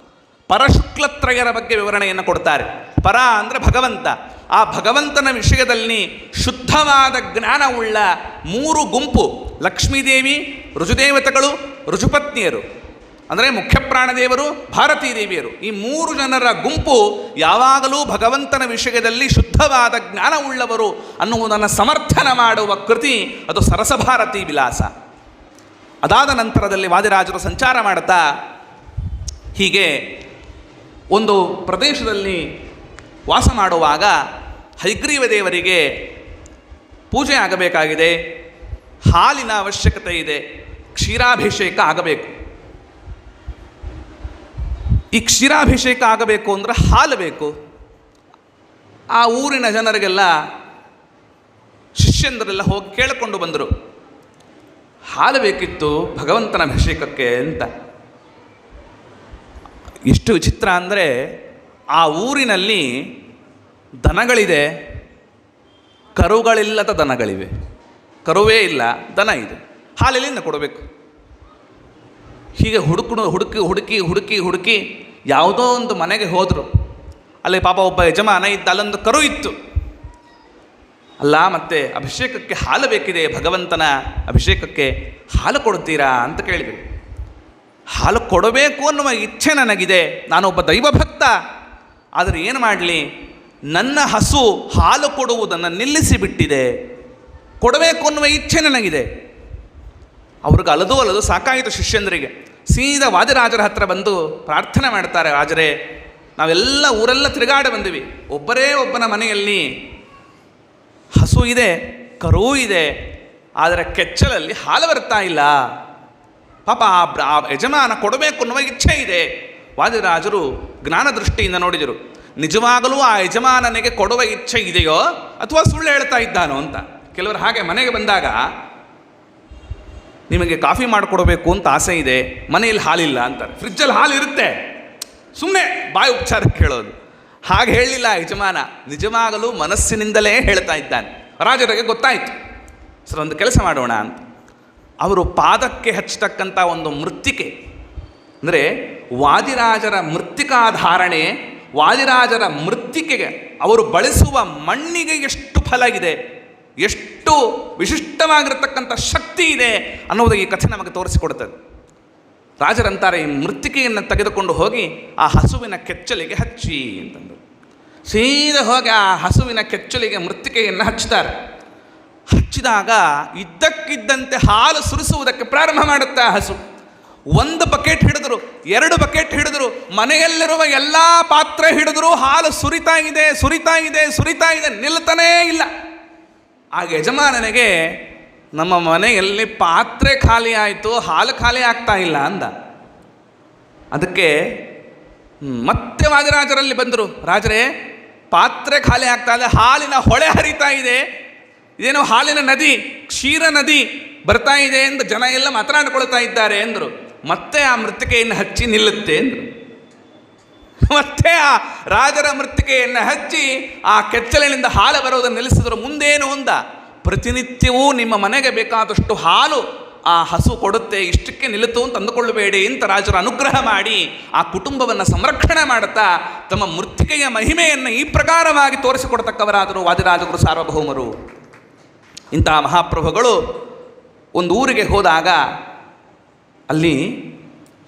ಪರಶುಕ್ಲತ್ರಯರ ಬಗ್ಗೆ ವಿವರಣೆಯನ್ನು ಕೊಡ್ತಾರೆ. ಪರ ಅಂದರೆ ಭಗವಂತ. ಆ ಭಗವಂತನ ವಿಷಯದಲ್ಲಿ ಶುದ್ಧವಾದ ಜ್ಞಾನವುಳ್ಳ ಮೂರು ಗುಂಪು ಲಕ್ಷ್ಮೀದೇವಿ ರುಜುದೇವತೆಗಳು ರುಜುಪತ್ನಿಯರು ಅಂದರೆ ಮುಖ್ಯ ಪ್ರಾಣದೇವರು, ಭಾರತೀ ದೇವಿಯರು. ಈ ಮೂರು ಜನರ ಗುಂಪು ಯಾವಾಗಲೂ ಭಗವಂತನ ವಿಷಯದಲ್ಲಿ ಶುದ್ಧವಾದ ಜ್ಞಾನವುಳ್ಳವರು ಅನ್ನುವುದನ್ನು ಸಮರ್ಥನ ಮಾಡುವ ಕೃತಿ ಅದು ಸರಸಭಾರತಿ ವಿಲಾಸ. ಅದಾದ ನಂತರದಲ್ಲಿ ವಾದಿರಾಜರು ಸಂಚಾರ ಮಾಡುತ್ತಾ, ಹೀಗೆ ಒಂದು ಪ್ರದೇಶದಲ್ಲಿ ವಾಸ ಮಾಡುವಾಗ ಹೈಗ್ರೀವ ದೇವರಿಗೆ ಪೂಜೆ ಆಗಬೇಕಾಗಿದೆ, ಹಾಲಿನ ಅವಶ್ಯಕತೆ ಇದೆ, ಕ್ಷೀರಾಭಿಷೇಕ ಆಗಬೇಕು. ಈ ಕ್ಷೀರಾಭಿಷೇಕ ಆಗಬೇಕು ಅಂದರೆ ಹಾಲು ಬೇಕು. ಆ ಊರಿನ ಜನರಿಗೆಲ್ಲ ಶಿಷ್ಯಂದರೆಲ್ಲ ಹೋಗಿ ಕೇಳಿಕೊಂಡು ಬಂದರು. ಹಾಲು ಬೇಕಿತ್ತು ಭಗವಂತನ ಅಭಿಷೇಕಕ್ಕೆ ಅಂತ. ಎಷ್ಟು ವಿಚಿತ್ರ ಅಂದರೆ ಆ ಊರಿನಲ್ಲಿ ದನಗಳಿದೆ. ಕರುಗಳಿಲ್ಲದ ದನಗಳಿವೆ. ಕರುವೇ ಇಲ್ಲ, ದನ ಇದೆ. ಹಾಲೆಲ್ಲಿಂದ ಕೊಡಬೇಕು. ಹೀಗೆ ಹುಡುಕು ಹುಡುಕಿ ಹುಡುಕಿ ಹುಡುಕಿ ಹುಡುಕಿ ಯಾವುದೋ ಒಂದು ಮನೆಗೆ ಹೋದರು. ಅಲ್ಲಿ ಪಾಪ ಒಬ್ಬ ಯಜಮಾನ ಇದ್ದ, ಅಲ್ಲೊಂದು ಕರು ಇತ್ತು. ಅಲ್ಲ, ಮತ್ತೆ ಅಭಿಷೇಕಕ್ಕೆ ಹಾಲು ಬೇಕಿದೆ, ಭಗವಂತನ ಅಭಿಷೇಕಕ್ಕೆ ಹಾಲು ಕೊಡ್ತೀರಾ ಅಂತ ಕೇಳಿದರು ಹಾಲು ಕೊಡಬೇಕು ಅನ್ನುವ ಇಚ್ಛೆ ನನಗಿದೆ ನಾನೊಬ್ಬ ದೈವಭಕ್ತ ಆದರೆ ಏನು ಮಾಡಲಿ, ನನ್ನ ಹಸು ಹಾಲು ಕೊಡುವುದನ್ನು ನಿಲ್ಲಿಸಿ ಬಿಟ್ಟಿದೆ ಕೊಡಬೇಕು ಅನ್ನುವ ಇಚ್ಛೆ ನನಗಿದೆ. ಅವ್ರಿಗೆ ಅಲದು ಅಲದು ಸಾಕಾಯಿತು ಶಿಷ್ಯಂದರಿಗೆ. ಸೀದಾ ವಾದಿರಾಜರ ಹತ್ರ ಬಂದು ಪ್ರಾರ್ಥನೆ ಮಾಡ್ತಾರೆ, ರಾಜರೇ, ನಾವೆಲ್ಲ ಊರೆಲ್ಲ ತಿರುಗಾಡ ಬಂದಿವಿ. ಒಬ್ಬರೇ ಒಬ್ಬನ ಮನೆಯಲ್ಲಿ ಹಸು ಇದೆ, ಕರು ಇದೆ, ಆದರೆ ಕೆಚ್ಚಲಲ್ಲಿ ಹಾಲು ಬರ್ತಾ ಇಲ್ಲ. ಪಾಪ ಆ ಯಜಮಾನ ಕೊಡಬೇಕು ಅನ್ನುವ ಇಚ್ಛೆ ಇದೆ. ವಾದಿರಾಜರು ಜ್ಞಾನ ದೃಷ್ಟಿಯಿಂದ ನೋಡಿದರು. ನಿಜವಾಗಲೂ ಆ ಯಜಮಾನನಿಗೆ ಕೊಡುವ ಇಚ್ಛೆ ಇದೆಯೋ ಅಥವಾ ಸುಳ್ಳು ಹೇಳ್ತಾ ಇದ್ದಾನೋ ಅಂತ? ಕೆಲವರು ಹಾಗೆ ಮನೆಗೆ ಬಂದಾಗ ನಿಮಗೆ ಕಾಫಿ ಮಾಡಿಕೊಡಬೇಕು ಅಂತ ಆಸೆ ಇದೆ, ಮನೆಯಲ್ಲಿ ಹಾಲಿಲ್ಲ ಅಂತಾರೆ. ಫ್ರಿಜ್ಜಲ್ಲಿ ಹಾಲು ಇರುತ್ತೆ. ಸುಮ್ಮನೆ ಬಾಯಿ ಉಪಚಾರಕ್ಕೆ ಕೇಳೋದು. ಹಾಗೆ ಹೇಳಲಿಲ್ಲ ಯಜಮಾನ. ನಿಜವಾಗಲೂ ಮನಸ್ಸಿನಿಂದಲೇ ಹೇಳ್ತಾ ಇದ್ದಾನೆ. ರಾಜರಿಗೆ ಗೊತ್ತಾಯಿತು. ಸರ್, ಒಂದು ಕೆಲಸ ಮಾಡೋಣ ಅಂತ. ಅವರು ಪಾದಕ್ಕೆ ಹಚ್ಚತಕ್ಕಂಥ ಒಂದು ಮೃತ್ತಿಕೆ. ಅಂದರೆ ವಾದಿರಾಜರ ಮೃತ್ತಿಕಾ ಧಾರಣೆ ವಾದಿರಾಜರ ಮೃತ್ತಿಕೆಗೆ ಅವರು ಬಳಸುವ ಮಣ್ಣಿಗೆ ಎಷ್ಟು ಫಲ ಇದೆ ಎಷ್ಟು ವಿಶಿಷ್ಟವಾಗಿರತಕ್ಕಂಥ ಶಕ್ತಿ ಇದೆ ಅನ್ನೋದು ಈ ಕಥೆ ನಮಗೆ ತೋರಿಸಿಕೊಡುತ್ತದೆ ರಾಜರಂತಾರೆ ಈ ಮೃತ್ತಿಕೆಯನ್ನು ತೆಗೆದುಕೊಂಡು ಹೋಗಿ ಆ ಹಸುವಿನ ಕೆಚ್ಚಲಿಗೆ ಹಚ್ಚಿ ಅಂತಂದರು. ಸೀದಾ ಹೋಗಿ ಆ ಹಸುವಿನ ಕೆಚ್ಚಲಿಗೆ ಮೃತ್ತಿಕೆಯನ್ನು ಹಚ್ಚುತ್ತಾರೆ ಹಚ್ಚಿದಾಗ ಇದ್ದಕ್ಕಿದ್ದಂತೆ ಹಾಲು ಸುರಿಸುವುದಕ್ಕೆ ಪ್ರಾರಂಭ ಮಾಡುತ್ತೆ ಆ ಹಸು. ಒಂದು ಬಕೆಟ್ ಹಿಡಿದ್ರು, ಎರಡು ಬಕೆಟ್ ಹಿಡಿದ್ರು, ಮನೆಯಲ್ಲಿರುವ ಎಲ್ಲ ಪಾತ್ರೆ ಹಿಡಿದ್ರು, ಹಾಲು ಸುರಿತಾ ಇದೆ ಸುರಿತಾ ಇದೆ ಸುರಿತಾ ಇದೆ ನಿಲ್ತಾನೇ ಇಲ್ಲ. ಆಗ ಯಜಮಾನನಿಗೆ, ನಮ್ಮ ಮನೆಯಲ್ಲಿ ಪಾತ್ರೆ ಖಾಲಿ ಆಯಿತು, ಹಾಲು ಖಾಲಿ ಆಗ್ತಾ ಇಲ್ಲ ಅಂದ. ಅದಕ್ಕೆ ಮತ್ತೆ ವಾದಿರಾಜರಲ್ಲಿ ಬಂದರು. ರಾಜರೇ, ಪಾತ್ರೆ ಖಾಲಿ ಆಗ್ತಾ ಇದೆ, ಹಾಲಿನ ಹೊಳೆ ಹರಿತಾ ಇದೆ. ಇದೇನೋ ಹಾಲಿನ ನದಿ, ಕ್ಷೀರ ನದಿ ಬರ್ತಾ ಇದೆ ಎಂದು ಜನ ಎಲ್ಲ ಮಾತನಾಡಿಕೊಳ್ತಾ ಇದ್ದಾರೆ ಎಂದರು. ಮತ್ತೆ ಆ ಮೃತಿಕೆಯನ್ನು ಹಚ್ಚಿ ನಿಲ್ಲುತ್ತೆ ಎಂದರು. ಮತ್ತೆ ಆ ರಾಜರ ಮೃತ್ತಿಕೆಯನ್ನು ಹಚ್ಚಿ ಆ ಕೆಚ್ಚಲಿನಿಂದ ಹಾಲು ಬರೋದನ್ನು ನಿಲ್ಲಿಸಿದ್ರು. ಮುಂದೇನು ಅಂದ ಪ್ರತಿನಿತ್ಯವೂ ನಿಮ್ಮ ಮನೆಗೆ ಬೇಕಾದಷ್ಟು ಹಾಲು ಆ ಹಸು ಕೊಡುತ್ತೆ, ಇಷ್ಟಕ್ಕೆ ನಿಲ್ಲಿತು ಅಂತ ಅಂದುಕೊಳ್ಳಬೇಡಿ ಅಂತ ರಾಜರು ಅನುಗ್ರಹ ಮಾಡಿ ಆ ಕುಟುಂಬವನ್ನು ಸಂರಕ್ಷಣೆ ಮಾಡುತ್ತಾ ತಮ್ಮ ಮೃತ್ತಿಕೆಯ ಮಹಿಮೆಯನ್ನು ಈ ಪ್ರಕಾರವಾಗಿ ತೋರಿಸಿಕೊಡ್ತಕ್ಕವರಾದರು ವಾದಿರಾಜಗುರು ಸಾರ್ವಭೌಮರು. ಇಂತಹ ಮಹಾಪ್ರಭುಗಳು ಒಂದು ಊರಿಗೆ ಹೋದಾಗ ಅಲ್ಲಿ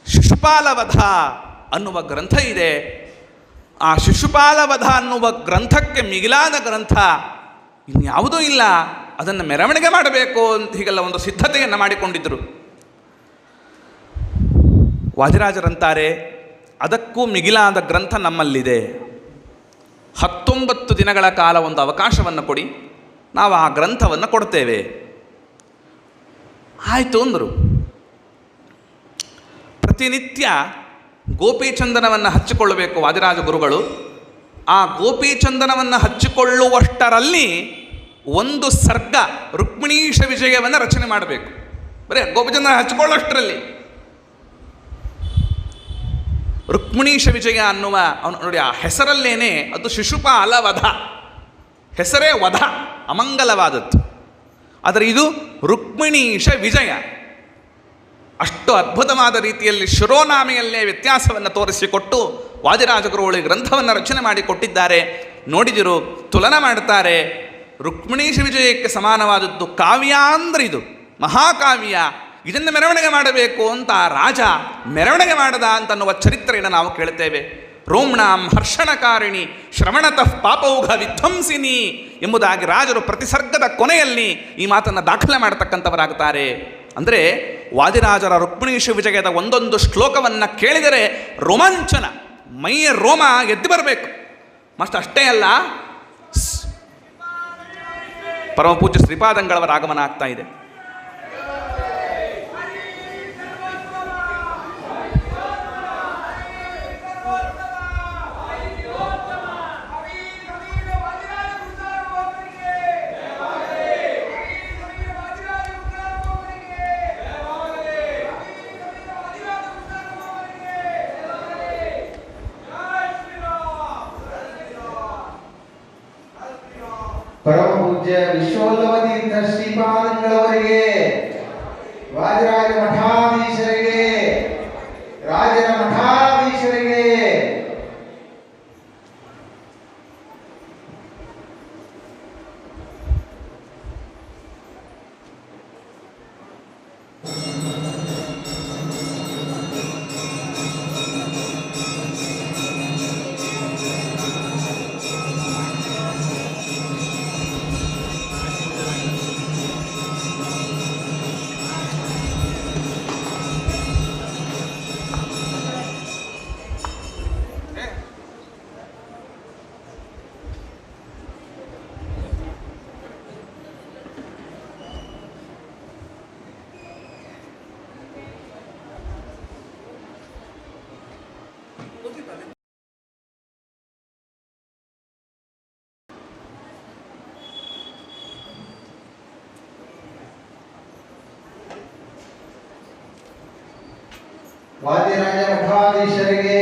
ಶಿಶುಪಾಲವಧ ಅನ್ನುವ ಗ್ರಂಥ ಇದೆ. ಆ ಶಿಶುಪಾಲವಧ ಅನ್ನುವ ಗ್ರಂಥಕ್ಕೆ ಮಿಗಿಲಾದ ಗ್ರಂಥ ಇನ್ಯಾವುದೂ ಇಲ್ಲ. ಅದನ್ನು ಮೆರವಣಿಗೆ ಮಾಡಬೇಕು ಅಂತ ಹೀಗೆಲ್ಲ ಒಂದು ಸಿದ್ಧತೆಯನ್ನು ಮಾಡಿಕೊಂಡಿದ್ದರು ವಾದಿರಾಜರಂತಾರೆ ಅದಕ್ಕೂ ಮಿಗಿಲಾದ ಗ್ರಂಥ ನಮ್ಮಲ್ಲಿದೆ. ಹತ್ತೊಂಬತ್ತು ದಿನಗಳ ಕಾಲ ಒಂದು ಅವಕಾಶವನ್ನು ಕೊಡಿ, ನಾವು ಆ ಗ್ರಂಥವನ್ನು ಕೊಡ್ತೇವೆ. ಆಯಿತು ಅಂದರು. ಪ್ರತಿನಿತ್ಯ ಗೋಪೀಚಂದನವನ್ನು ಹಚ್ಚಿಕೊಳ್ಳಬೇಕು ವಾದಿರಾಜ ಗುರುಗಳು ಆ ಗೋಪೀಚಂದನವನ್ನು ಹಚ್ಚಿಕೊಳ್ಳುವಷ್ಟರಲ್ಲಿ ಒಂದು ಸರ್ಗ ರುಕ್ಮಿಣೀಶ ವಿಜಯವನ್ನು ರಚನೆ ಮಾಡಬೇಕು. ಬರೀ ಗೋಪಿಚಂದನ ಹಚ್ಚಿಕೊಳ್ಳೋಷ್ಟರಲ್ಲಿ ರುಕ್ಮಿಣೀಶ ವಿಜಯ ಅನ್ನುವ ಅವನು ನೋಡಿ ಆ ಹೆಸರಲ್ಲೇನೆ ಅದು ಶಿಶುಪಾಲ ವಧ ಹೆಸರೇ ವಧ, ಅಮಂಗಲವಾದದ್ದು. ಆದರೆ ಇದು ರುಕ್ಮಿಣೀಶ ವಿಜಯ. ಅಷ್ಟು ಅದ್ಭುತವಾದ ರೀತಿಯಲ್ಲಿ ಶಿರೋನಾಮೆಯಲ್ಲೇ ವ್ಯತ್ಯಾಸವನ್ನು ತೋರಿಸಿಕೊಟ್ಟು ವಾದಿರಾಜಗುರುಗಳು ಈ ಗ್ರಂಥವನ್ನು ರಚನೆ ಮಾಡಿ ಕೊಟ್ಟಿದ್ದಾರೆ. ನೋಡಿದಿರು, ತುಲನ ಮಾಡ್ತಾರೆ ರುಕ್ಮಿಣೀಶ ವಿಜಯಕ್ಕೆ ಸಮಾನವಾದದ್ದು ಕಾವ್ಯ ಅಂದ್ರೆ ಇದು ಮಹಾಕಾವ್ಯ, ಇದನ್ನು ಮೆರವಣಿಗೆ ಮಾಡಬೇಕು ಅಂತ ರಾಜ ಮೆರವಣಿಗೆ ಮಾಡದ ಅಂತನ್ನುವ ಚರಿತ್ರೆಯನ್ನು ನಾವು ಕೇಳ್ತೇವೆ. ರೋಮ್ಣಾಂ ಹರ್ಷಣಕಾರಿಣಿ, ಶ್ರವಣತಃ ಪಾಪೌಘ ವಿಧ್ವಂಸಿನಿ ಎಂಬುದಾಗಿ ರಾಜರು ಪ್ರತಿಸರ್ಗದ ಕೊನೆಯಲ್ಲಿ ಈ ಮಾತನ್ನು ದಾಖಲೆ ಮಾಡತಕ್ಕಂಥವರಾಗುತ್ತಾರೆ. ಅಂದರೆ ವಾದಿರಾಜರ ರುಕ್ಮಿಣೀಶ ವಿಜಯದ ಒಂದೊಂದು ಶ್ಲೋಕವನ್ನು ಕೇಳಿದರೆ ರೋಮಾಂಚನ ಮೈಯ ರೋಮ ಎದ್ದು ಬರಬೇಕು. ಮಸ್ಟ್ ಅಷ್ಟೇ ಅಲ್ಲ ಪರಮಪೂಜ್ಯ ಶ್ರೀಪಾದಂಗಳವರ ಆಗಮನ ಆಗ್ತಾ ಇದೆ. ಪರಮ ಪೂಜ್ಯ ವಾದಿರಾಜ ಮಠಾಧೀಶರಿಗೆ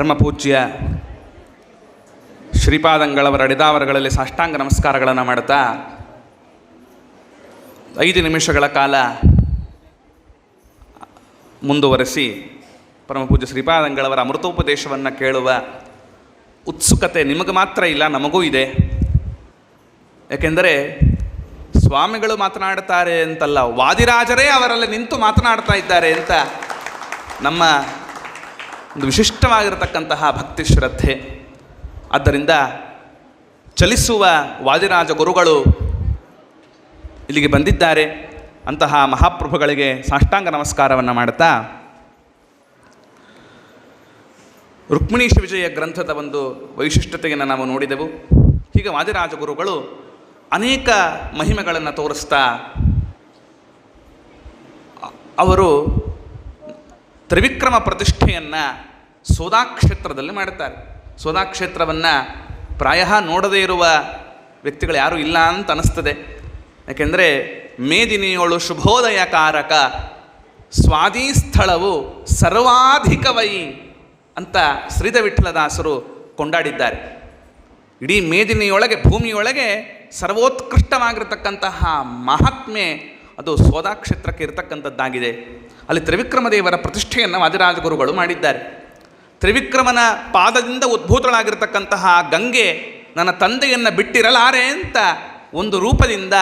ಪರಮಪೂಜ್ಯ ಶ್ರೀಪಾದಂಗಳವರ ಅಡಿದಾವರಗಳಲ್ಲಿ ಸಾಷ್ಟಾಂಗ ನಮಸ್ಕಾರಗಳನ್ನು ಮಾಡುತ್ತಾ ಐದು ನಿಮಿಷಗಳ ಕಾಲ ಮುಂದುವರೆಸಿ ಪರಮಪೂಜ್ಯ ಶ್ರೀಪಾದಂಗಳವರ ಅಮೃತೋಪದೇಶವನ್ನು ಕೇಳುವ ಉತ್ಸುಕತೆ ನಿಮಗೆ ಮಾತ್ರ ಇಲ್ಲ, ನಮಗೂ ಇದೆ. ಯಾಕೆಂದರೆ ಸ್ವಾಮಿಗಳು ಮಾತನಾಡ್ತಾರೆ ಅಂತಲ್ಲ, ವಾದಿರಾಜರೇ ಅವರಲ್ಲಿ ನಿಂತು ಮಾತನಾಡ್ತಾ ಇದ್ದಾರೆ ಅಂತ ನಮ್ಮ ಒಂದು ವಿಶಿಷ್ಟವಾಗಿರತಕ್ಕಂತಹ ಭಕ್ತಿ ಶ್ರದ್ಧೆ. ಆದ್ದರಿಂದ ಚಲಿಸುವ ವಾದಿರಾಜ ಗುರುಗಳು ಇಲ್ಲಿಗೆ ಬಂದಿದ್ದಾರೆ. ಅಂತಹ ಮಹಾಪ್ರಭುಗಳಿಗೆ ಸಾಷ್ಟಾಂಗ ನಮಸ್ಕಾರವನ್ನು ಮಾಡ್ತಾ ರುಕ್ಮಿಣೀಶ ವಿಜಯ ಗ್ರಂಥದ ಒಂದು ವೈಶಿಷ್ಟ್ಯತೆಯನ್ನು ನಾವು ನೋಡಿದೆವು. ಹೀಗೆ ವಾದಿರಾಜ ಗುರುಗಳು ಅನೇಕ ಮಹಿಮೆಗಳನ್ನು ತೋರಿಸ್ತಾ, ಅವರು ತ್ರಿವಿಕ್ರಮ ಪ್ರತಿಷ್ಠೆಯನ್ನು ಸೋದಾಕ್ಷೇತ್ರದಲ್ಲಿ ಮಾಡುತ್ತಾರೆ ಸೋದಾಕ್ಷೇತ್ರವನ್ನು ಪ್ರಾಯ ನೋಡದೇ ಇರುವ ವ್ಯಕ್ತಿಗಳು ಯಾರೂ ಇಲ್ಲ ಅಂತ ಅನ್ನಿಸ್ತದೆ ಯಾಕೆಂದರೆ ಮೇದಿನಿಯೋಳು ಶುಭೋದಯ ಕಾರಕ ಸ್ವಾದಿ ಸ್ಥಳವು ಸರ್ವಾಧಿಕವೈ ಅಂತ ಶ್ರೀಧ ವಿಠಲದಾಸರು ಕೊಂಡಾಡಿದ್ದಾರೆ. ಇಡೀ ಮೇದಿನಿಯೊಳಗೆ ಭೂಮಿಯೊಳಗೆ ಸರ್ವೋತ್ಕೃಷ್ಟವಾಗಿರತಕ್ಕಂತಹ ಮಹಾತ್ಮೆ ಅದು ಸೋದಾಕ್ಷೇತ್ರಕ್ಕೆ ಇರತಕ್ಕಂಥದ್ದಾಗಿದೆ. ಅಲ್ಲಿ ತ್ರಿವಿಕ್ರಮ ದೇವರ ಪ್ರತಿಷ್ಠೆಯನ್ನು ವಾದಿರಾಜ ಗುರುಗಳು ಮಾಡಿದ್ದಾರೆ. ತ್ರಿವಿಕ್ರಮನ ಪಾದದಿಂದ ಉದ್ಭೂತಳಾಗಿರ್ತಕ್ಕಂತಹ ಗಂಗೆ ನನ್ನ ತಂದೆಯನ್ನು ಬಿಟ್ಟಿರಲಾರೆ ಅಂತ ಒಂದು ರೂಪದಿಂದ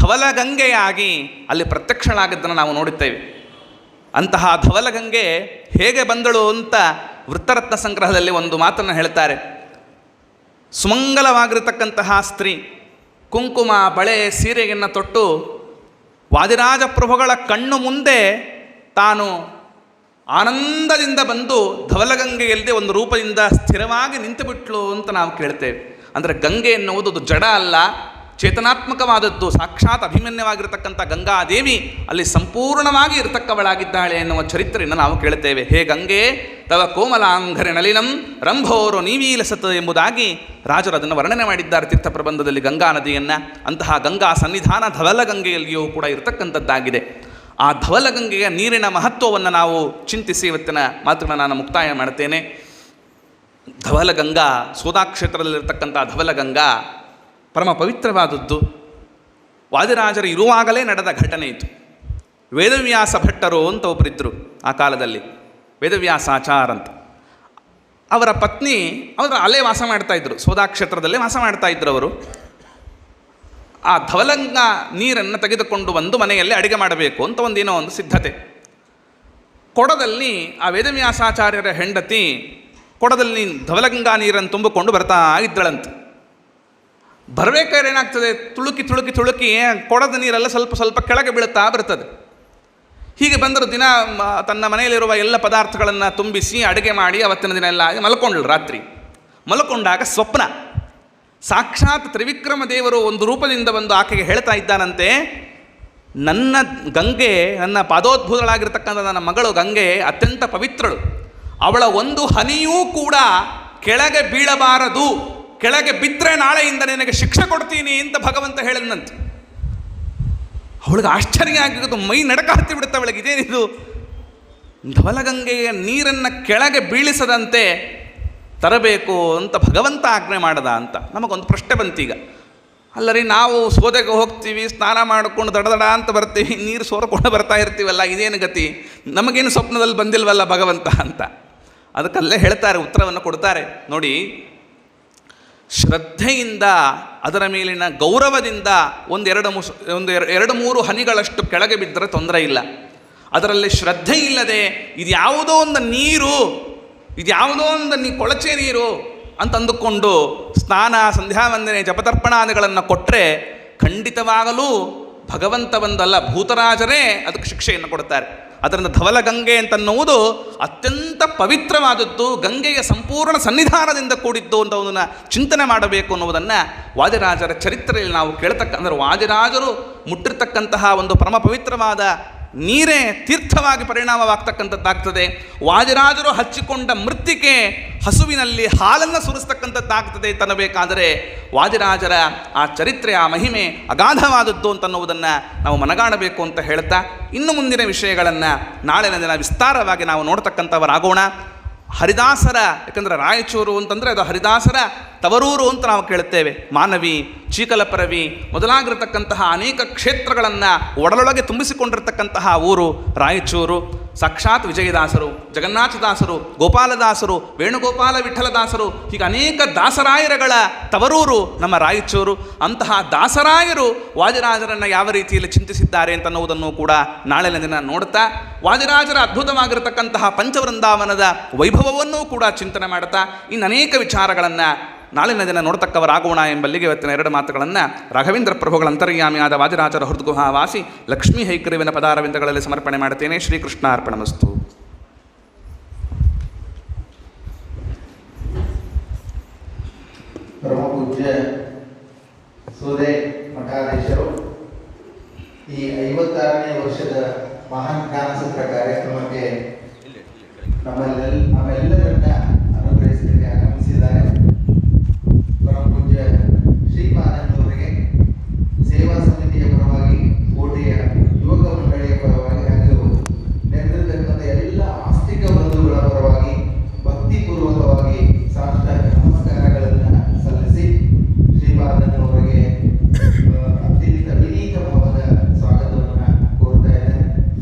ಧವಲಗಂಗೆಯಾಗಿ ಅಲ್ಲಿ ಪ್ರತ್ಯಕ್ಷಳಾಗಿದ್ದನ್ನು ನಾವು ನೋಡುತ್ತೇವೆ ಅಂತಹ ಧವಲಗಂಗೆ ಹೇಗೆ ಬಂದಳು ಅಂತ ವೃತ್ತರತ್ನ ಸಂಗ್ರಹದಲ್ಲಿ ಒಂದು ಮಾತನ್ನು ಹೇಳ್ತಾರೆ. ಸುಮಂಗಲವಾಗಿರತಕ್ಕಂತಹ ಸ್ತ್ರೀ ಕುಂಕುಮ, ಬಳೆ, ಸೀರೆಯನ್ನು ತೊಟ್ಟು ವಾದಿರಾಜ ಪ್ರಭುಗಳ ಕಣ್ಣು ಮುಂದೆ ತಾನು ಆನಂದದಿಂದ ಬಂದು ಧವಲಗಂಗೆಯಲ್ಲದೆ ಒಂದು ರೂಪದಿಂದ ಸ್ಥಿರವಾಗಿ ನಿಂತುಬಿಟ್ಲು ಅಂತ ನಾವು ಕೇಳ್ತೇವೆ. ಅಂದರೆ ಗಂಗೆ ಎನ್ನುವುದು ಅದು ಜಡ ಅಲ್ಲ, ಚೇತನಾತ್ಮಕವಾದದ್ದು, ಸಾಕ್ಷಾತ್ ಅಭಿಮನ್ಯವಾಗಿರತಕ್ಕಂಥ ಗಂಗಾದೇವಿ ಅಲ್ಲಿ ಸಂಪೂರ್ಣವಾಗಿ ಇರತಕ್ಕವಳಾಗಿದ್ದಾಳೆ ಎನ್ನುವ ಚರಿತ್ರೆಯನ್ನು ನಾವು ಕೇಳ್ತೇವೆ. ಹೇ ಗಂಗೆ, ತವ ಕೋಮಲಾಂಘರೆ ನಲಿನಂ ರಂಭೋರು ನೀವೀಲಸತ ಎಂಬುದಾಗಿ ರಾಜರು ಅದನ್ನು ವರ್ಣನೆ ಮಾಡಿದ್ದಾರೆ ತೀರ್ಥ ಪ್ರಬಂಧದಲ್ಲಿ ಗಂಗಾ ನದಿಯನ್ನು. ಅಂತಹ ಗಂಗಾ ಸನ್ನಿಧಾನ ಧವಲಗಂಗೆಯಲ್ಲಿಯೂ ಕೂಡ ಇರತಕ್ಕಂಥದ್ದಾಗಿದೆ. ಆ ಧವಲಗಂಗೆಯ ನೀರಿನ ಮಹತ್ವವನ್ನು ನಾವು ಚಿಂತಿಸಿ ಇವತ್ತಿನ ಮಾತುಗಳನ್ನು ನಾನು ಮುಕ್ತಾಯ ಮಾಡ್ತೇನೆ. ಧವಲಗಂಗಾ, ಸೋದಾ ಕ್ಷೇತ್ರದಲ್ಲಿರ್ತಕ್ಕಂಥ ಧವಲಗಂಗಾ ಪರಮ ಪವಿತ್ರವಾದದ್ದು. ವಾದಿರಾಜರು ಇರುವಾಗಲೇ ನಡೆದ ಘಟನೆ ಇತ್ತು. ವೇದವ್ಯಾಸ ಭಟ್ಟರು ಅಂತ ಒಬ್ಬರಿದ್ದರು ಆ ಕಾಲದಲ್ಲಿ ವೇದವ್ಯಾಸಾಚಾರ ಅಂತ. ಅವರ ಪತ್ನಿ, ಅವರು ಅಲ್ಲೇ ವಾಸ ಮಾಡ್ತಾಯಿದ್ರು ಸೋದಾಕ್ಷೇತ್ರದಲ್ಲೇ ಸೋದಾ ಕ್ಷೇತ್ರದಲ್ಲೇ ವಾಸ ಮಾಡ್ತಾಯಿದ್ರು ಅವರು. ಆ ಧವಲಂಗ ನೀರನ್ನು ತೆಗೆದುಕೊಂಡು ಬಂದು ಮನೆಯಲ್ಲಿ ಅಡಿಗೆ ಮಾಡಬೇಕು ಅಂತ ಒಂದೇನೋ ಒಂದು ಸಿದ್ಧತೆ. ಕೊಡದಲ್ಲಿ ಆ ವೇದವ್ಯಾಸಾಚಾರ್ಯರ ಹೆಂಡತಿ ಕೊಡದಲ್ಲಿ ಧವಲಗಂಗಾ ನೀರನ್ನು ತುಂಬಿಕೊಂಡು ಬರ್ತಾ ಇದ್ದಳಂತೆ. ಬರಬೇಕಾದ್ರೆ ಏನಾಗ್ತದೆ? ತುಳುಕಿ ತುಳುಕಿ ತುಳುಕಿ ಕೊಡದ ನೀರೆಲ್ಲ ಸ್ವಲ್ಪ ಸ್ವಲ್ಪ ಕೆಳಗೆ ಬೀಳುತ್ತಾ ಬರ್ತದೆ. ಹೀಗೆ ಬಂದರು ದಿನ ತನ್ನ ಮನೆಯಲ್ಲಿರುವ ಎಲ್ಲ ಪದಾರ್ಥಗಳನ್ನು ತುಂಬಿಸಿ ಅಡುಗೆ ಮಾಡಿ ಅವತ್ತಿನ ದಿನ ಎಲ್ಲ ಮಲ್ಕೊಂಡ್ಳು ರಾತ್ರಿ. ಮಲ್ಕೊಂಡಾಗ ಸ್ವಪ್ನ. ಸಾಕ್ಷಾತ್ ತ್ರಿವಿಕ್ರಮ ದೇವರು ಒಂದು ರೂಪದಿಂದ ಬಂದು ಆಕೆಗೆ ಹೇಳ್ತಾ ಇದ್ದಾನಂತೆ, ನನ್ನ ಗಂಗೆ, ನನ್ನ ಪಾದೋದ್ಭುತಳಾಗಿರ್ತಕ್ಕಂಥ ನನ್ನ ಮಗಳು ಗಂಗೆ ಅತ್ಯಂತ ಪವಿತ್ರಳು. ಅವಳ ಒಂದು ಹನಿಯೂ ಕೂಡ ಕೆಳಗೆ ಬೀಳಬಾರದು, ಕೆಳಗೆ ಬಿದ್ದರೆ ನಾಳೆಯಿಂದ ನಿನಗೆ ಶಿಕ್ಷೆ ಕೊಡ್ತೀನಿ ಅಂತ ಭಗವಂತ ಹೇಳಿದಂತೆ ಅವಳಿಗೆ ಆಶ್ಚರ್ಯ ಆಗಿರೋದು, ಮೈ ನಡಕ ಹತ್ತಿ ಬಿಡುತ್ತೆ ಅವಳಿಗೆ, ಇದೇನಿದು? ಧವಲಗಂಗೆಯ ನೀರನ್ನು ಕೆಳಗೆ ಬೀಳಿಸದಂತೆ ತರಬೇಕು ಅಂತ ಭಗವಂತ ಆಜ್ಞೆ ಮಾಡದ ಅಂತ. ನಮಗೊಂದು ಪ್ರಶ್ನೆ ಬಂತೀಗ ಅಲ್ಲರಿ, ನಾವು ಸೋದೆಗೆ ಹೋಗ್ತೀವಿ, ಸ್ನಾನ ಮಾಡಿಕೊಂಡು ದಡದಡ ಅಂತ ಬರ್ತೀವಿ, ನೀರು ಸೋರ್ಕೊಂಡು ಬರ್ತಾ ಇರ್ತೀವಲ್ಲ, ಇದೇನು ಗತಿ? ನಮಗೇನು ಸ್ವಪ್ನದಲ್ಲಿ ಬಂದಿಲ್ವಲ್ಲ ಭಗವಂತ ಅಂತ. ಅದಕ್ಕಲ್ಲೇ ಹೇಳ್ತಾರೆ, ಉತ್ತರವನ್ನು ಕೊಡ್ತಾರೆ. ನೋಡಿ, ಶ್ರದ್ಧೆಯಿಂದ, ಅದರ ಮೇಲಿನ ಗೌರವದಿಂದ ಒಂದೆರಡು ಮುಸ್, ಒಂದು ಎರ- ಎರಡು ಮೂರು ಹನಿಗಳಷ್ಟು ಕೆಳಗೆ ಬಿದ್ದರೆ ತೊಂದರೆ ಇಲ್ಲ. ಅದರಲ್ಲಿ ಶ್ರದ್ಧೆ ಇಲ್ಲದೆ ಇದು ಯಾವುದೋ ಒಂದು ನೀರು ಇದು ಯಾವುದೋ ಒಂದು ನೀ ಕೊಳಚೆ ನೀರು ಅಂತಂದುಕೊಂಡು ಸ್ನಾನ, ಸಂಧ್ಯಾವಂದನೆ, ಜಪತರ್ಪಣಾದಿಗಳನ್ನು ಕೊಟ್ಟರೆ ಖಂಡಿತವಾಗಲೂ ಭಗವಂತ ಒಂದಲ್ಲ ಭೂತರಾಜರೇ ಅದಕ್ಕೆ ಶಿಕ್ಷೆಯನ್ನು ಕೊಡ್ತಾರೆ. ಅದರಿಂದ ಧವಲ ಗಂಗೆ ಅಂತನ್ನುವುದು ಅತ್ಯಂತ ಪವಿತ್ರವಾದದ್ದು, ಗಂಗೆಯ ಸಂಪೂರ್ಣ ಸನ್ನಿಧಾನದಿಂದ ಕೂಡಿದ್ದು ಅಂತ ಒಂದನ್ನು ಚಿಂತನೆ ಮಾಡಬೇಕು ಅನ್ನುವುದನ್ನು ವಾದಿರಾಜರ ಚರಿತ್ರೆಯಲ್ಲಿ ನಾವು ಕೇಳ್ತಕ್ಕ, ಅಂದರೆ ವಾದಿರಾಜರು ಮುಟ್ಟಿರ್ತಕ್ಕಂತಹ ಒಂದು ಪರಮ ಪವಿತ್ರವಾದ ನೀರೇ ತೀರ್ಥವಾಗಿ ಪರಿಣಾಮವಾಗ್ತಕ್ಕಂಥದ್ದಾಗ್ತದೆ. ವಾದಿರಾಜರು ಹಚ್ಚಿಕೊಂಡ ಮೃತ್ತಿಕೆ ಹಸುವಿನಲ್ಲಿ ಹಾಲನ್ನು ಸುರಿಸ್ತಕ್ಕಂಥದ್ದಾಗ್ತದೆ ತನ್ನಬೇಕಾದರೆ. ವಾದಿರಾಜರ ಆ ಚರಿತ್ರೆ, ಆ ಮಹಿಮೆ ಅಗಾಧವಾದದ್ದು ಅಂತನ್ನುವುದನ್ನು ನಾವು ಮನಗಾಣಬೇಕು ಅಂತ ಹೇಳ್ತಾ, ಇನ್ನು ಮುಂದಿನ ವಿಷಯಗಳನ್ನು ನಾಳಿನ ದಿನ ವಿಸ್ತಾರವಾಗಿ ನಾವು ನೋಡ್ತಕ್ಕಂಥವರಾಗೋಣ. ಹರಿದಾಸರ, ಯಾಕಂದರೆ ರಾಯಚೂರು ಅಂತಂದರೆ ಅದು ಹರಿದಾಸರ ತವರೂರು ಅಂತ ನಾವು ಕೇಳುತ್ತೇವೆ. ಮಾನವಿ, ಚೀಕಲಪರವಿ ಮೊದಲಾಗಿರತಕ್ಕಂತಹ ಅನೇಕ ಕ್ಷೇತ್ರಗಳನ್ನು ಒಡಲೊಳಗೆ ತುಂಬಿಸಿಕೊಂಡಿರತಕ್ಕಂತಹ ಊರು ರಾಯಚೂರು. ಸಾಕ್ಷಾತ್ ವಿಜಯದಾಸರು, ಜಗನ್ನಾಥದಾಸರು, ಗೋಪಾಲದಾಸರು, ವೇಣುಗೋಪಾಲ ವಿಠಲದಾಸರು, ಹೀಗೆ ಅನೇಕ ದಾಸರಾಯರಗಳ ತವರೂರು ನಮ್ಮ ರಾಯಚೂರು. ಅಂತಹ ದಾಸರಾಯರು ವಾಜರಾಜರನ್ನು ಯಾವ ರೀತಿಯಲ್ಲಿ ಚಿಂತಿಸಿದ್ದಾರೆ ಅಂತನ್ನುವುದನ್ನು ಕೂಡ ನಾಳೆ ದಿನ ನೋಡ್ತಾ ವಾಜರಾಜರ ಅದ್ಭುತವಾಗಿರತಕ್ಕಂತಹ ಪಂಚವೃಂದಾವನದ ವೈಭವವನ್ನೂ ಕೂಡ ಚಿಂತನೆ ಮಾಡ್ತಾ ಇನ್ನು ಅನೇಕ ವಿಚಾರಗಳನ್ನು ನಾಳಿನ ದಿನ ನೋಡತಕ್ಕವರಾಗೋಣ ಎಂಬಲ್ಲಿಗೆ ಇವತ್ತಿನ ಎರಡು ಮಾತುಗಳನ್ನು ರಾಘವೇಂದ್ರ ಪ್ರಭುಗಳ ಅಂತರ್ಯಾಮಿಯಾದ ವಾದಿರಾಜರ ಹೃದ್ಗುಹಾ ವಾಸಿ ಲಕ್ಷ್ಮೀ ಹೈಕರುವಿನ ಪದಾರವಿಂದಗಳಲ್ಲಿ ಸಮರ್ಪಣೆ ಮಾಡ್ತೇನೆ ಶ್ರೀಕೃಷ್ಣ ಅರ್ಪಣಮಸ್ತು. ಪರಮಪೂಜ್ಯ ಮಠಾಧೀಶರು ಈ ಐವತ್ತಾರನೇ ವರ್ಷದ ಮಹಾನ್ ಜ್ಞಾನಸೂತ್ರ ಕಾರ್ಯಕ್ರಮಕ್ಕೆ ನಮ್ಮೆಲ್ಲ ನಮ್ಮೆಲ್ಲರನ್ನ